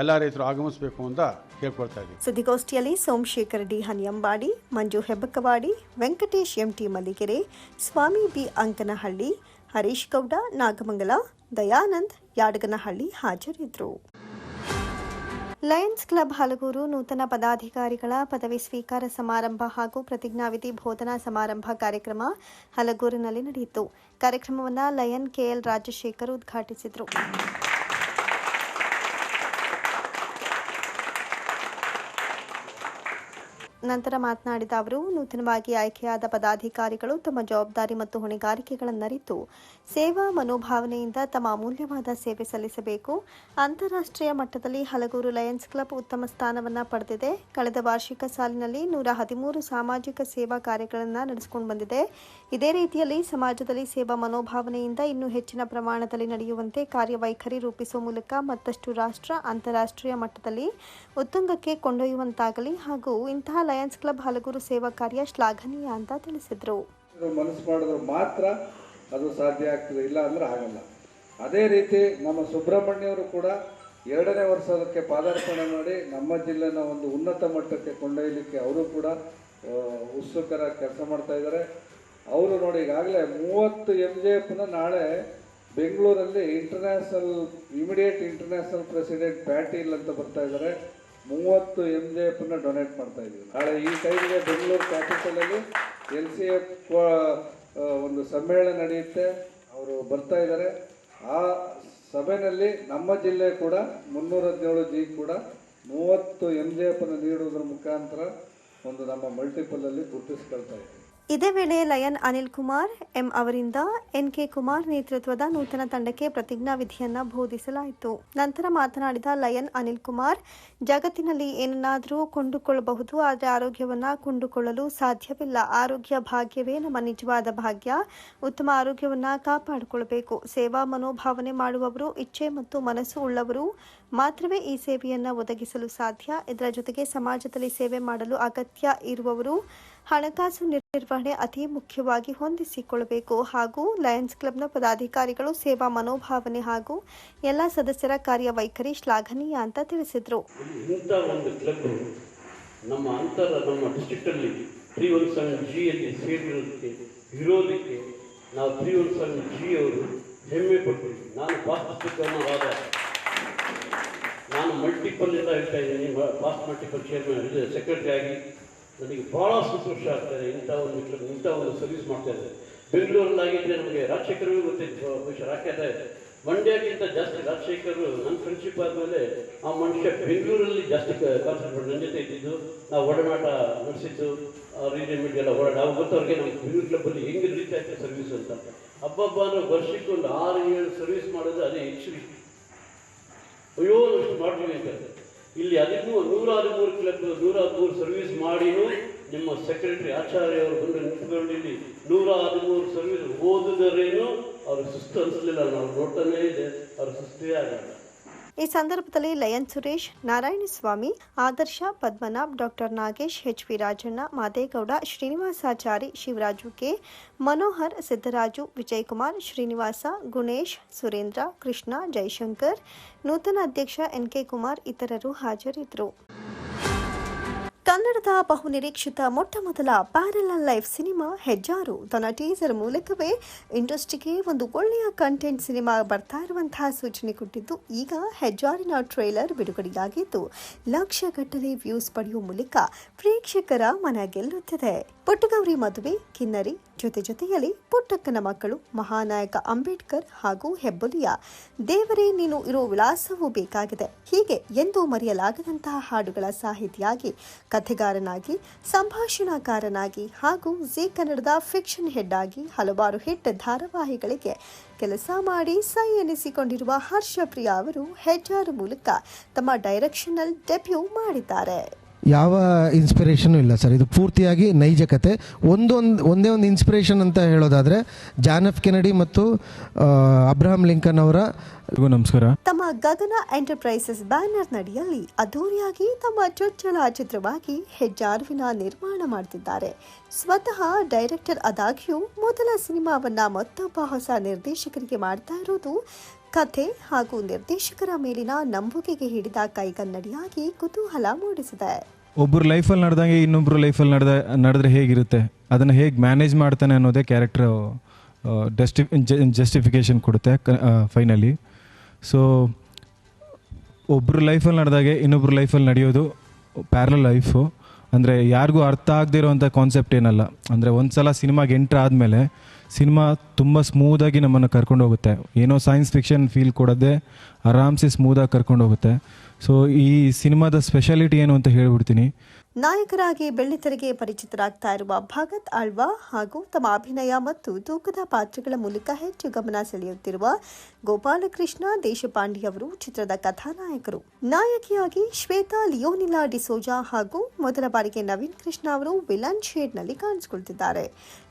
ಎಲ್ಲ ರೈತರು ಆಗಮಿಸಬೇಕು ಅಂತ ಕೇಳ್ಕೊಳ್ತಾ ಇದ್ದೀವಿ. ಸುದ್ದಿಗೋಷ್ಠಿಯಲ್ಲಿ Somashekar D Haniyambadi, Manju Hebbakkavadi, Venkatesh M T Malligere, Swamy B Ankanahalli, Harish Gowda, Nagamangala, Dayanand, Yadaganahalli ಹಾಜರಿದ್ದರು. ಲಯನ್ಸ್ ಕ್ಲಬ್ ಹಲಗೂರು ನೂತನ ಪದಾಧಿಕಾರಿಗಳ ಪದವಿ ಸ್ವೀಕಾರ ಸಮಾರಂಭ ಹಾಗೂ ಪ್ರತಿಜ್ಞಾವಿಧಿ ಬೋಧನಾ ಸಮಾರಂಭ ಕಾರ್ಯಕ್ರಮ ಹಲಗೂರಿನಲ್ಲಿ ನಡೆಯಿತು. ಕಾರ್ಯಕ್ರಮವನ್ನು ಲಯನ್ ಕೆಎಲ್ ರಾಜಶೇಖರ್ ಉದ್ಘಾಟಿಸಿದರು. ನಂತರ ಮಾತನಾಡಿದ ಅವರು, ನೂತನವಾಗಿ ಆಯ್ಕೆಯಾದ ಪದಾಧಿಕಾರಿಗಳು ತಮ್ಮ ಜವಾಬ್ದಾರಿ ಮತ್ತು ಹೊಣೆಗಾರಿಕೆಗಳನ್ನರಿತು ಸೇವಾ ಮನೋಭಾವನೆಯಿಂದ ತಮ್ಮ ಅಮೂಲ್ಯವಾದ ಸೇವೆ ಸಲ್ಲಿಸಬೇಕು. ಅಂತಾರಾಷ್ಟ್ರೀಯ ಮಟ್ಟದಲ್ಲಿ ಹಲಗೂರು ಲಯನ್ಸ್ ಕ್ಲಬ್ ಉತ್ತಮ ಸ್ಥಾನವನ್ನು ಪಡೆದಿದೆ. ಕಳೆದ ವಾರ್ಷಿಕ ಸಾಲಿನಲ್ಲಿ ನೂರ ಹದಿಮೂರು ಸಾಮಾಜಿಕ ಸೇವಾ ಕಾರ್ಯಗಳನ್ನು ನಡೆಸಿಕೊಂಡು ಬಂದಿದೆ. ಇದೇ ರೀತಿಯಲ್ಲಿ ಸಮಾಜದಲ್ಲಿ ಸೇವಾ ಮನೋಭಾವನೆಯಿಂದ ಇನ್ನೂ ಹೆಚ್ಚಿನ ಪ್ರಮಾಣದಲ್ಲಿ ನಡೆಯುವಂತೆ ಕಾರ್ಯವೈಖರಿ ರೂಪಿಸುವ ಮೂಲಕ ಮತ್ತಷ್ಟು ರಾಷ್ಟ್ರ ಅಂತಾರಾಷ್ಟ್ರೀಯ ಮಟ್ಟದಲ್ಲಿ ಉತ್ತುಂಗಕ್ಕೆ ಕೊಂಡೊಯ್ಯುವಂತಾಗಲಿ ಹಾಗೂ ಇಂತಹ ಲಯನ್ಸ್ ಕ್ಲಬ್ ಹಲಗೂರು ಸೇವಾ ಕಾರ್ಯ ಶ್ಲಾಘನೀಯ ಅಂತ ತಿಳಿಸಿದರು. ಮನಸ್ಸು ಮಾಡಿದ್ರೆ ಮಾತ್ರ ಅದು ಸಾಧ್ಯ ಆಗ್ತದೆ, ಇಲ್ಲ ಅಂದ್ರೆ ಆಗಲ್ಲ. ಅದೇ ರೀತಿ ನಮ್ಮ ಸುಬ್ರಹ್ಮಣ್ಯವರು ಕೂಡ ಎರಡನೇ ವರ್ಷದಕ್ಕೆ ಪಾದಾರ್ಪಣೆ ಮಾಡಿ ನಮ್ಮ ಜಿಲ್ಲೆನ ಒಂದು ಉನ್ನತ ಮಟ್ಟಕ್ಕೆ ಕೊಂಡೊಯ್ಯಲಿಕ್ಕೆ ಅವರು ಕೂಡ ಉತ್ಸುಕರ ಕೆಲಸ ಮಾಡ್ತಾ ಇದ್ದಾರೆ. ಅವರು ನೋಡಿ ಈಗಾಗಲೇ ಮೂವತ್ತು ಎಂ ಜೆ ಎಫ್ನ ನಾಳೆ ಬೆಂಗಳೂರಲ್ಲಿ international immediate international president Patil ಅಂತ ಬರ್ತಾ ಇದ್ದಾರೆ. ಮೂವತ್ತು ಎಂ ಜೆ ಎಫ್ನ ಡೊನೇಟ್ ಮಾಡ್ತಾ ಇದ್ದೀವಿ ನಾಳೆ ಈ ಟೈಮ್ಗೆ ಬೆಂಗಳೂರು ಕ್ಯಾಪಿಟಲಲ್ಲಿ ಎಲ್ ಸಿ ಎಫ್ ಒಂದು ಸಮ್ಮೇಳನ ನಡೆಯುತ್ತೆ. ಅವರು ಬರ್ತಾ ಇದ್ದಾರೆ ಆ ಸಭೆಯಲ್ಲಿ ನಮ್ಮ ಜಿಲ್ಲೆ ಕೂಡ, ಮುನ್ನೂರ ಹದಿನೇಳು ಜಿ ಕೂಡ ಮೂವತ್ತು ಎಂ ಜೆ ಅನ್ನು ನೀಡುವುದರ ಮುಖಾಂತರ ಒಂದು ನಮ್ಮ ಮಲ್ಟಿಪಲಲ್ಲಿ ಗುರುತಿಸ್ಕೊಳ್ತಾ ಇದ್ದೀವಿ. ಇದೇ ವೇಳೆ ಲಯನ್ ಅನಿಲ್ ಕುಮಾರ್, ಎಂ ಅವರಿಂದ ಎನ್ ಕೆ ಕುಮಾರ್ ನೇತೃತ್ವದ ನೂತನ ತಂಡಕ್ಕೆ ಪ್ರತಿಜ್ಞಾ ವಿಧಿಯನ್ನ ಬೋಧಿಸಲಾಯಿತು. ನಂತರ ಮಾತನಾಡಿದ ಲಯನ್ ಅನಿಲ್ ಕುಮಾರ್, ಜಗತ್ತಿನಲ್ಲಿ ಏನನ್ನಾದರೂ ಕೊಂಡುಕೊಳ್ಳಬಹುದು, ಆದರೆ ಆರೋಗ್ಯವನ್ನ ಕೊಂಡುಕೊಳ್ಳಲು ಸಾಧ್ಯವಿಲ್ಲ. ಆರೋಗ್ಯ ಭಾಗ್ಯವೇ ನಮ್ಮ ನಿಜವಾದ ಭಾಗ್ಯ. ಉತ್ತಮ ಆರೋಗ್ಯವನ್ನ ಕಾಪಾಡಿಕೊಳ್ಳಬೇಕು ಸೇವಾ ಮನೋಭಾವನೆ ಮಾಡುವವರು, ಇಚ್ಛೆ ಮತ್ತು ಮನಸ್ಸು ಉಳ್ಳವರು ಮಾತ್ರವೇ ಈ ಸೇವೆಯನ್ನ ಒದಗಿಸಲು ಸಾಧ್ಯ. ಇದರ ಜೊತೆಗೆ ಸಮಾಜದಲ್ಲಿ ಸೇವೆ ಮಾಡಲು ಅಗತ್ಯ ಇರುವವರು ಹಣಕಾಸು ನಿರ್ವಹಣೆ ಅತಿ ಮುಖ್ಯವಾಗಿ ಹೊಂದಿಸಿಕೊಳ್ಳಬೇಕು ಹಾಗೂ ಲಯನ್ಸ್ ಕ್ಲಬ್ನ ಪದಾಧಿಕಾರಿಗಳು ಸೇವಾ ಮನೋಭಾವನೆ ಹಾಗೂ ಎಲ್ಲ ಸದಸ್ಯರ ಕಾರ್ಯವೈಖರಿ ಶ್ಲಾಘನೀಯ ಅಂತ ತಿಳಿಸಿದರು. ನಮ್ಮ ಅಂತರ, ನಮ್ಮ ನಾವು ಹೆಮ್ಮೆ ಪಡ್ತೀವಿ. ನಾನು ನಾನು ಮಲ್ಟಿಪಲ್ ಎಲ್ಲ ಹೇಳ್ತಾ ಇದ್ದೀನಿ. ಪಾಸ್ ಮಲ್ಟಿಪಲ್ ಚೇರ್ಮನ್ ಸೆಕ್ರೆಟರಿ ಆಗಿ ನನಗೆ ಭಾಳ ಸಂತೋಷ ಆಗ್ತದೆ ಇಂಥ ಒಂದು ಇಂಥ ಒಂದು ಸರ್ವಿಸ್ ಮಾಡ್ತಾ ಇದ್ದಾರೆ ಬೆಂಗಳೂರಲ್ಲಾಗಿದ್ದರೆ ನಮಗೆ ರಾಜಶೇಖರವೇ ಗೊತ್ತಿತ್ತು. ಬಹುಶಃ ಇದೆ ಮಂಡ್ಯಕ್ಕಿಂತ ಜಾಸ್ತಿ ರಾಜಶೇಖರ್ ನನ್ನ ಫ್ರೆಂಡ್ಶಿಪ್ ಆದಮೇಲೆ ಆ ಮನುಷ್ಯ ಬೆಂಗಳೂರಲ್ಲಿ ಜಾಸ್ತಿ ಕಾನ್ಸಂಟ್ರೇಟ್ ನನ್ನ ಜೊತೆ ಇದ್ದಿದ್ದು. ನಾವು ಒಡನಾಟ ನಡೆಸಿದ್ದು. ರೀಜನ್ ಮೀಡಿಯಾ ಎಲ್ಲ ಓಡಾಟ ನಾವು ಗೊತ್ತವ್ರಿಗೆ ನಮ್ಮ ಬೆಂಗಳೂರು ಕ್ಲಬ್ಬಲ್ಲಿ ಹೆಂಗೆ ರೀತಿ ಆಗ್ತದೆ ಸರ್ವಿಸ್ ಅಂತ. ಹಬ್ಬಬ್ಬ ಅನ್ನೋ ವರ್ಷಕ್ಕೊಂದು ಆರು ಏಳು ಸರ್ವಿಸ್ ಮಾಡೋದು ಅದೇ ಹೆಚ್ಚು ಅಯ್ಯೋ ಅಷ್ಟು ಮಾಡ್ತೀವಿ ಅಂತ. ಇಲ್ಲಿ ಅದಕ್ಕೂ ನೂರ ಹದಿಮೂರು ಕಿಲೋಮೀಟರ್ ನೂರ ಹದಿಮೂರು ಸರ್ವಿಸ್ ಮಾಡಿನೂ ನಿಮ್ಮ ಸೆಕ್ರೆಟರಿ ಆಚಾರ್ಯ ಅವರು ಬಂದು ನಿಂತ್ಕೊಂಡು ಇಲ್ಲಿ ನೂರ ಹದಿಮೂರು ಸರ್ವಿಸ್ ಓದಿದರೇನು ಅವರು ಸುಸ್ತು ಅನಿಸ್ಲಿಲ್ಲ. ನಾವು ನೋಡ್ತಾನೇ ಇದೆ. ಅವ್ರ ಸುಸ್ತೇ ಆಗಲ್ಲ. ಈ ಸಂದರ್ಭದಲ್ಲಿ lion Suresh, Narayanaswamy, Adarsha Padmanabh, doctor Nagesh H V Rajanna, Madegowda, Srinivasachari, Shivaraju K, Manohar, Siddaraju, Vijayakumar, Srinivasa, Gunesh, Surendra, Krishna, Jaishankar, ನೂತನ ಅಧ್ಯಕ್ಷ ಎನ್ ಕೆ ಕುಮಾರ್ ಇತರರು ಹಾಜರಿದ್ದರು. ಕನ್ನಡದ ಬಹುನಿರೀಕ್ಷಿತ ಮೊಟ್ಟ ಮೊದಲ ಪ್ಯಾರಲಲ್ ಲೈಫ್ ಸಿನಿಮಾ ಹೆಜ್ಜಾರು. ತನ್ನ ಟೀಸರ್ ಮೂಲಕವೇ ಇಂಡಸ್ಟ್ರಿಗೆ ಒಂದು ಒಳ್ಳೆಯ ಕಂಟೆಂಟ್ ಸಿನಿಮಾ ಬರ್ತಾ ಇರುವಂತಹ ಸೂಚನೆ ಕೊಟ್ಟಿದ್ದು, ಈಗ ಹೆಜ್ಜಾರಿನ ಟ್ರೇಲರ್ ಬಿಡುಗಡೆಯಾಗಿದ್ದು, ಲಕ್ಷಗಟ್ಟಲೆ ವ್ಯೂಸ್ ಪಡೆಯುವ ಮೂಲಕ ಪ್ರೇಕ್ಷಕರ ಮನ ಗೆಲ್ಲುತ್ತಿದೆ. ಪುಟ್ಟಗೌರಿ ಮದುವೆ, ಕಿನ್ನರಿ ಜೊತೆ ಜೊತೆಯಲ್ಲಿ ಪುಟ್ಟಕ್ಕನ ಮಕ್ಕಳು ಮಹಾನಾಯಕ ಅಂಬೇಡ್ಕರ್ ಹಾಗೂ ಹೆಬ್ಬುಲಿಯ ದೇವರೇ, ನೀನು ಇರೋ ವಿಳಾಸವೂ ಬೇಕಾಗಿದೆ. ಹೀಗೆ ಎಂದೂ ಮರೆಯಲಾಗದಂತಹ ಹಾಡುಗಳ ಸಾಹಿತಿಯಾಗಿ, ಕಥೆಗಾರನಾಗಿ, ಸಂಭಾಷಣಾಕಾರನಾಗಿ ಹಾಗೂ ಜೀ ಕನ್ನಡದ ಫಿಕ್ಷನ್ ಹೆಡ್ ಆಗಿ ಹಲವಾರು ಹಿಟ್ ಧಾರಾವಾಹಿಗಳಿಗೆ ಕೆಲಸ ಮಾಡಿ ಸೈ ಎನಿಸಿಕೊಂಡಿರುವ ಹರ್ಷಪ್ರಿಯ ಅವರು ಹೆಜ್ಜಾರು ಮೂಲಕ ತಮ್ಮ ಡೈರೆಕ್ಷನಲ್ ಡೆಬ್ಯೂ ಮಾಡಿದ್ದಾರೆ. ಯಾವ ಇನ್ಸ್ಪಿರೇಷನು ಇಲ್ಲ ಸರ್ ಇದು ಪೂರ್ತಿಯಾಗಿ ನೈಜ ಕತೆ. ಒಂದೊಂದು ಒಂದೇ ಒಂದು ಇನ್ಸ್ಪಿರೇಷನ್ ಅಂತ ಹೇಳೋದಾದರೆ ಜಾನ್ ಎಫ್ ಕೆನಡಿ ಮತ್ತು ಅಬ್ರಹಾಂ ಲಿಂಕನ್ ಅವರ ನಮಸ್ಕಾರ. ತಮ್ಮ ಗಗನ ಎಂಟರ್ಪ್ರೈಸಸ್ ಬ್ಯಾನರ್ ನಡಿಯಲ್ಲಿ ಅದ್ದೂರಿಯಾಗಿ ತಮ್ಮ ಚೊಚ್ಚಲ ಚಿತ್ರವಾಗಿ ಹೆಜ್ಜಾರ್ವಿನ ನಿರ್ಮಾಣ ಮಾಡ್ತಿದ್ದಾರೆ. ಸ್ವತಃ ಡೈರೆಕ್ಟರ್ ಆದಾಗ್ಯೂ ಮೊದಲ ಸಿನಿಮಾವನ್ನ ಮತ್ತೊಬ್ಬ ಹೊಸ ನಿರ್ದೇಶಕರಿಗೆ ಮಾಡ್ತಾ ಇರೋದು ಕಥೆ ಹಾಗೂ ನಿರ್ದೇಶಕರ ಮೇಲಿನ ನಂಬುಗೆಗೆ ಹಿಡಿದ ಕೈಗನ್ನಡಿಯಾಗಿ ಕುತೂಹಲ ಮೂಡಿಸಿದೆ. ಒಬ್ಬರು ಲೈಫಲ್ಲಿ ನಡೆದಂಗೆ ಇನ್ನೊಬ್ಬರು ಲೈಫಲ್ಲಿ ನಡೆದ, ನಡೆದ್ರೆ ಹೇಗಿರುತ್ತೆ? ಅದನ್ನು ಹೇಗೆ ಮ್ಯಾನೇಜ್ ಮಾಡ್ತಾನೆ ಅನ್ನೋದೇ ಕ್ಯಾರೆಕ್ಟ್ರ್ ಡೆಸ್ಟಿ ಜಸ್ಟಿಫಿಕೇಷನ್ ಕೊಡುತ್ತೆ ಫೈನಲಿ ಸೊ ಒಬ್ಬರು ಲೈಫಲ್ಲಿ ನಡೆದಾಗೆ ಇನ್ನೊಬ್ಬರು ಲೈಫಲ್ಲಿ ನಡೆಯೋದು ಪ್ಯಾರಲ್ ಲೈಫು ಅಂದರೆ ಯಾರಿಗೂ ಅರ್ಥ ಆಗದೇ ಇರೋವಂಥ ಕಾನ್ಸೆಪ್ಟ್ ಏನಲ್ಲ. ಅಂದರೆ ಒಂದು ಸಲ ಸಿನಿಮಾಗೆ ಎಂಟ್ರ್ ಆದಮೇಲೆ ಸಿನಿಮಾ ತುಂಬ ಸ್ಮೂದಾಗಿ ನಮ್ಮನ್ನು ಕರ್ಕೊಂಡು ಹೋಗುತ್ತೆ. ಏನೋ ಸೈನ್ಸ್ ಫಿಕ್ಷನ್ ಫೀಲ್ ಕೊಡೋದೇ ಆರಾಮ್ಸೆ ಸ್ಮೂದಾಗಿ ಕರ್ಕೊಂಡು ಹೋಗುತ್ತೆ. ಸೊ ಈ ಸಿನಿಮಾದ ಸ್ಪೆಷಾಲಿಟಿ ಏನು ಅಂತ ಹೇಳ್ಬಿಡ್ತೀನಿ. ನಾಯಕರಾಗಿ ಬೆಳ್ಳಿತೆರೆಗೆ ಪರಿಚಿತರಾಗ್ತಾ ಇರುವ ಭಗತ್ ಆಳ್ವಾ ಹಾಗೂ ತಮ್ಮ ಅಭಿನಯ ಮತ್ತು ತೂಕದ ಪಾತ್ರಗಳ ಮೂಲಕ ಹೆಚ್ಚು ಗಮನ ಸೆಳೆಯುತ್ತಿರುವ ಗೋಪಾಲಕೃಷ್ಣ ದೇಶಪಾಂಡೆ ಅವರು ಚಿತ್ರದ ಕಥಾನಾಯಕರು. ನಾಯಕಿಯಾಗಿ ಶ್ವೇತಾ ಲಿಯೋನಿಲಾ ಡಿಸೋಜಾ ಹಾಗೂ ಮೊದಲ ಬಾರಿಗೆ ನವೀನ್ ಕೃಷ್ಣ ಅವರು ವಿಲನ್ ಶೇಡ್ನಲ್ಲಿ ಕಾಣಿಸಿಕೊಳ್ತಿದ್ದಾರೆ.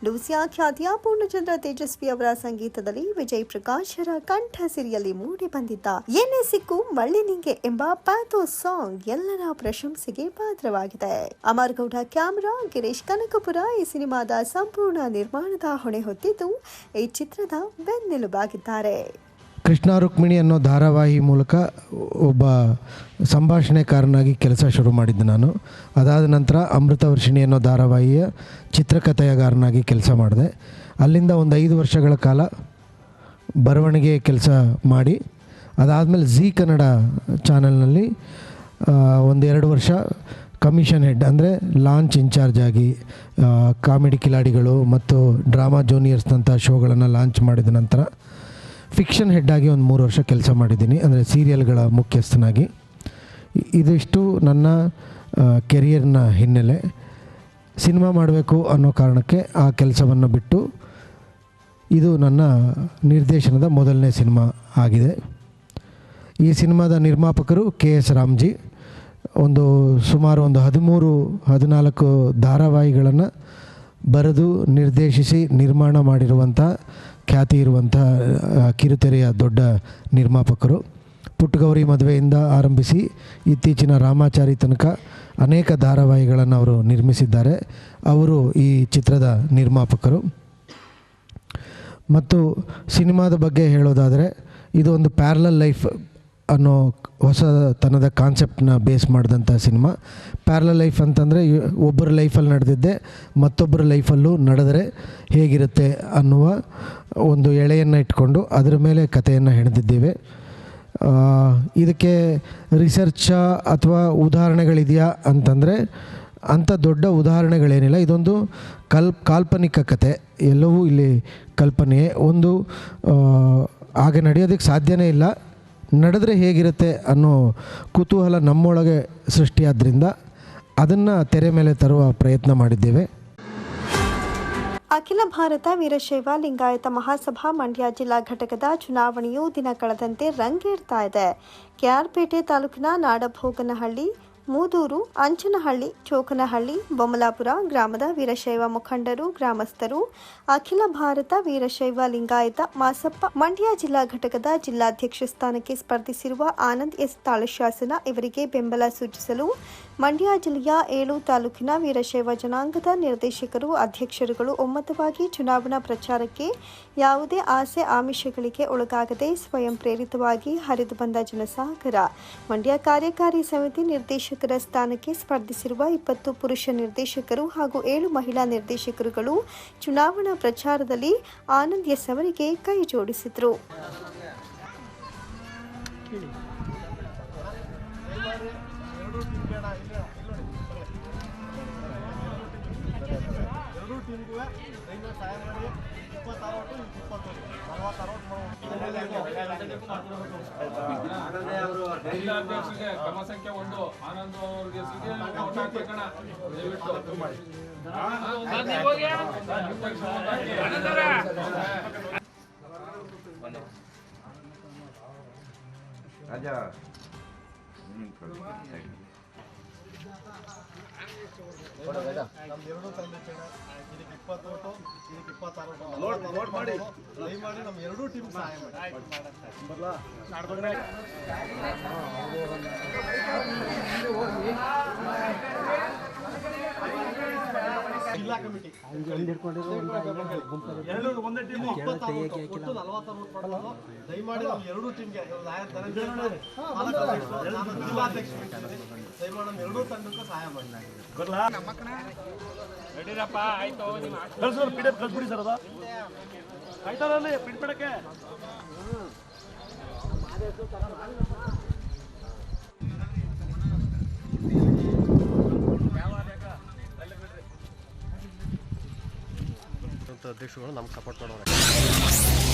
ಲೂಸಿಯಾ ಖ್ಯಾತಿಯ ಪೂರ್ಣಚಂದ್ರ ತೇಜಸ್ವಿ ಅವರ ಸಂಗೀತದಲ್ಲಿ ವಿಜಯ್ ಪ್ರಕಾಶರ ಕಂಠ ಸಿರಿಯಲ್ಲಿ ಮೂಡಿ ಬಂದಿದ್ದ ಏನೇ ಸಿಕ್ಕು ಮಳ್ಳಿ ನಿಂಗೆ ಎಂಬ ಪ್ಯಾಥೋ ಸಾಂಗ್ ಎಲ್ಲರ ಪ್ರಶಂಸೆಗೆ ಪಾತ್ರವಾಗಿದೆ. ಅಮರ್ಗೌಡ ಕ್ಯಾಮರಾ, ಗಿರೀಶ್ ಕನಕಪುರ ಈ ಸಿನಿಮಾದ ಸಂಪೂರ್ಣ ನಿರ್ಮಾಣದ ಹೊಣೆ ಹೊತ್ತಿದ್ದು ಈ ಚಿತ್ರದ ಬೆನ್ನೆಲುಬಾಗಿದ್ದಾರೆ. ಕೃಷ್ಣ ರುಕ್ಮಿಣಿ ಅನ್ನೋ ಧಾರಾವಾಹಿ ಮೂಲಕ ಒಬ್ಬ ಸಂಭಾಷಣೆಕಾರನಾಗಿ ಕೆಲಸ ಶುರು ಮಾಡಿದ್ದೆ ನಾನು. ಅದಾದ ನಂತರ ಅಮೃತವರ್ಷಿಣಿ ಅನ್ನೋ ಧಾರಾವಾಹಿಯ ಚಿತ್ರಕಥೆಯಗಾರನಾಗಿ ಕೆಲಸ ಮಾಡಿದೆ. ಅಲ್ಲಿಂದ ಒಂದು ಐದು ವರ್ಷಗಳ ಕಾಲ ಬರವಣಿಗೆ ಕೆಲಸ ಮಾಡಿ, ಅದಾದಮೇಲೆ ಝೀ ಕನ್ನಡ ಚಾನಲ್ನಲ್ಲಿ ಎರಡು ವರ್ಷ ಕಮಿಷನ್ ಹೆಡ್, ಅಂದರೆ ಲಾಂಚ್ ಇನ್ಚಾರ್ಜ್ ಆಗಿ ಕಾಮಿಡಿ ಕಿಲಾಡಿಗಳು ಮತ್ತು ಡ್ರಾಮಾ ಜೂನಿಯರ್ಸ್ನಂಥ ಶೋಗಳನ್ನು ಲಾಂಚ್ ಮಾಡಿದ ನಂತರ ಫಿಕ್ಷನ್ ಹೆಡ್ ಆಗಿ ಒಂದು ಮೂರು ವರ್ಷ ಕೆಲಸ ಮಾಡಿದ್ದೀನಿ, ಅಂದರೆ ಸೀರಿಯಲ್ಗಳ ಮುಖ್ಯಸ್ಥನಾಗಿ. ಇದಿಷ್ಟು ನನ್ನ ಕೆರಿಯರ್ನ ಹಿನ್ನೆಲೆ. ಸಿನಿಮಾ ಮಾಡಬೇಕು ಅನ್ನೋ ಕಾರಣಕ್ಕೆ ಆ ಕೆಲಸವನ್ನು ಬಿಟ್ಟು ಇದು ನನ್ನ ನಿರ್ದೇಶನದ ಮೊದಲನೇ ಸಿನಿಮಾ ಆಗಿದೆ. ಈ ಸಿನಿಮಾದ ನಿರ್ಮಾಪಕರು ಕೆ ಎಸ್ ರಾಮ್ಜಿ. ಒಂದು ಸುಮಾರು ಒಂದು ಹದಿಮೂರು, ಹದಿನಾಲ್ಕು ಧಾರಾವಾಹಿಗಳನ್ನು ಬರೆದು ನಿರ್ದೇಶಿಸಿ ನಿರ್ಮಾಣ ಮಾಡಿರುವಂಥ ಖ್ಯಾತಿ ಇರುವಂಥ ಕಿರುತೆರೆಯ ದೊಡ್ಡ ನಿರ್ಮಾಪಕರು. ಪುಟ್ಟಗೌರಿ ಮದುವೆಯಿಂದ ಆರಂಭಿಸಿ ಇತ್ತೀಚಿನ ರಾಮಾಚಾರಿ ತನಕ ಅನೇಕ ಧಾರಾವಾಹಿಗಳನ್ನು ಅವರು ನಿರ್ಮಿಸಿದ್ದಾರೆ. ಅವರು ಈ ಚಿತ್ರದ ನಿರ್ಮಾಪಕರು. ಮತ್ತು ಸಿನಿಮಾದ ಬಗ್ಗೆ ಹೇಳೋದಾದರೆ ಇದು ಒಂದು ಪ್ಯಾರಲಲ್ ಲೈಫ್ ಅನ್ನೋ ಹೊಸತನದ ಕಾನ್ಸೆಪ್ಟನ್ನ ಬೇಸ್ ಮಾಡಿದಂಥ ಸಿನಿಮಾ ಪ್ಯಾರಲಲ್ ಲೈಫ್ ಅಂತಂದರೆ ಒಬ್ಬರ ಲೈಫಲ್ಲಿ ನಡೆದಿದ್ದೆ, ಮತ್ತೊಬ್ಬರ ಲೈಫಲ್ಲೂ ನಡೆದರೆ ಹೇಗಿರುತ್ತೆ ಅನ್ನುವ ಒಂದು ಎಳೆಯನ್ನು ಇಟ್ಕೊಂಡು ಅದರ ಮೇಲೆ ಕಥೆಯನ್ನು ಹೆಣೆದಿದ್ದೇವೆ. ಇದಕ್ಕೆ ರಿಸರ್ಚ ಅಥವಾ ಉದಾಹರಣೆಗಳಿದೆಯಾ ಅಂತಂದರೆ, ಅಂಥ ದೊಡ್ಡ ಉದಾಹರಣೆಗಳೇನಿಲ್ಲ. ಇದೊಂದು ಕಲ್, ಕಾಲ್ಪನಿಕ ಕತೆ ಎಲ್ಲವೂ ಇಲ್ಲಿ ಕಲ್ಪನೆಯೇ. ಒಂದು ಹಾಗೆ ನಡೆಯೋದಕ್ಕೆ ಸಾಧ್ಯವೇ ಇಲ್ಲ. ನಡೆದ್ರೆ ಹೇಗಿರುತ್ತೆ ಅನ್ನೋ ಕುತೂಹಲ ನಮ್ಮೊಳಗೆ ಸೃಷ್ಟಿಯಾದ್ರಿಂದ ಅದನ್ನು ತೆರೆ ಮೇಲೆ ತರುವ ಪ್ರಯತ್ನ ಮಾಡಿದ್ದೇವೆ. ಅಖಿಲ ಭಾರತ ವೀರಶೈವ ಲಿಂಗಾಯತ ಮಹಾಸಭಾ ಮಂಡ್ಯ ಜಿಲ್ಲಾ ಘಟಕದ ಚುನಾವಣೆಯು ದಿನ ಕಳೆದಂತೆ ರಂಗೇರ್ತಾ ಇದೆ. ಕೆಆರ್ಪೇಟೆ ತಾಲೂಕಿನ ನಾಡಭೋಗನಹಳ್ಳಿ ಮೂದೂರು, ಅಂಚನಹಳ್ಳಿ, ಚೋಕನಹಳ್ಳಿ, ಬೊಮ್ಮಲಾಪುರ ಗ್ರಾಮದ ವೀರಶೈವ ಮುಖಂಡರು, ಗ್ರಾಮಸ್ಥರು, ಅಖಿಲ ಭಾರತ ವೀರಶೈವ ಲಿಂಗಾಯತ ಮಾಸಪ್ಪ, ಮಂಡ್ಯ ಜಿಲ್ಲಾ ಘಟಕದ ಜಿಲ್ಲಾಧ್ಯಕ್ಷ ಸ್ಥಾನಕ್ಕೆ ಸ್ಪರ್ಧಿಸಿರುವ ಆನಂದ್ ಎಸ್ ತಾಳಶಾಸನ ಇವರಿಗೆ ಬೆಂಬಲ ಸೂಚಿಸಲು ಮಂಡ್ಯ ಜಿಲ್ಲೆಯ ಏಳು ತಾಲೂಕಿನ ವೀರಶೈವ ಜನಾಂಗದ ನಿರ್ದೇಶಕರು, ಅಧ್ಯಕ್ಷರುಗಳು ಒಮ್ಮತವಾಗಿ ಚುನಾವಣಾ ಪ್ರಚಾರಕ್ಕೆ ಯಾವುದೇ ಆಸೆ ಆಮಿಷಗಳಿಗೆ ಒಳಗಾಗದೆ ಸ್ವಯಂ ಪ್ರೇರಿತವಾಗಿ ಹರಿದು ಬಂದ ಜನಸಾಗರ ಮಂಡ್ಯ ಕಾರ್ಯಕಾರಿ ಸಮಿತಿ ನಿರ್ದೇಶಕರ ಸ್ಥಾನಕ್ಕೆ ಸ್ಪರ್ಧಿಸಿರುವ ಇಪ್ಪತ್ತು ಪುರುಷ ನಿರ್ದೇಶಕರು ಹಾಗೂ ಏಳು ಮಹಿಳಾ ನಿರ್ದೇಶಕರುಗಳು ಚುನಾವಣಾ ಪ್ರಚಾರದಲ್ಲಿ ಆನಂದ್ ಎಸ್ ಅವರಿಗೆ ಕೈ ಜೋಡಿಸಿದರು. ನಿಮಗೂ ಐನೂರು ಸಹಾಯ ಮಾಡಿ ಇಪ್ಪತ್ತಾರು ಇಪ್ಪತ್ತು ನಲವತ್ತಾರು ಸಂಖ್ಯೆ ಒಂದು. ಆನಂದ್ ಅವ್ರಿಗೆ ರಾಜಾ ನಮ್ದು ಎರಡು ದಯಮಾಡಿ ನಮ್ಮ ಎರಡು ಟೀಮ್ಗೆ ದಯಮಾಡಿ ನಮ್ಮ ಎರಡೂ ತಂಡಕ್ಕೂ ಸಹಾಯ ಮಾಡಿ ನಮ್ಮ ಕಳ್ಸೋರು ಪಿ ಡಿ ಎಫ್ ಕಳ್ಸ್ಬಿಡಿ ಸರ್ ಅದು. ಆಯ್ತಾರಲ್ಲಿ ಪ್ರಿಂಟ್ ಮಾಡಕ್ಕೆ ಅಧ್ಯಕ್ಷಗಳು ನಮ್ಗೆ ಸಪೋರ್ಟ್ ಮಾಡೋರು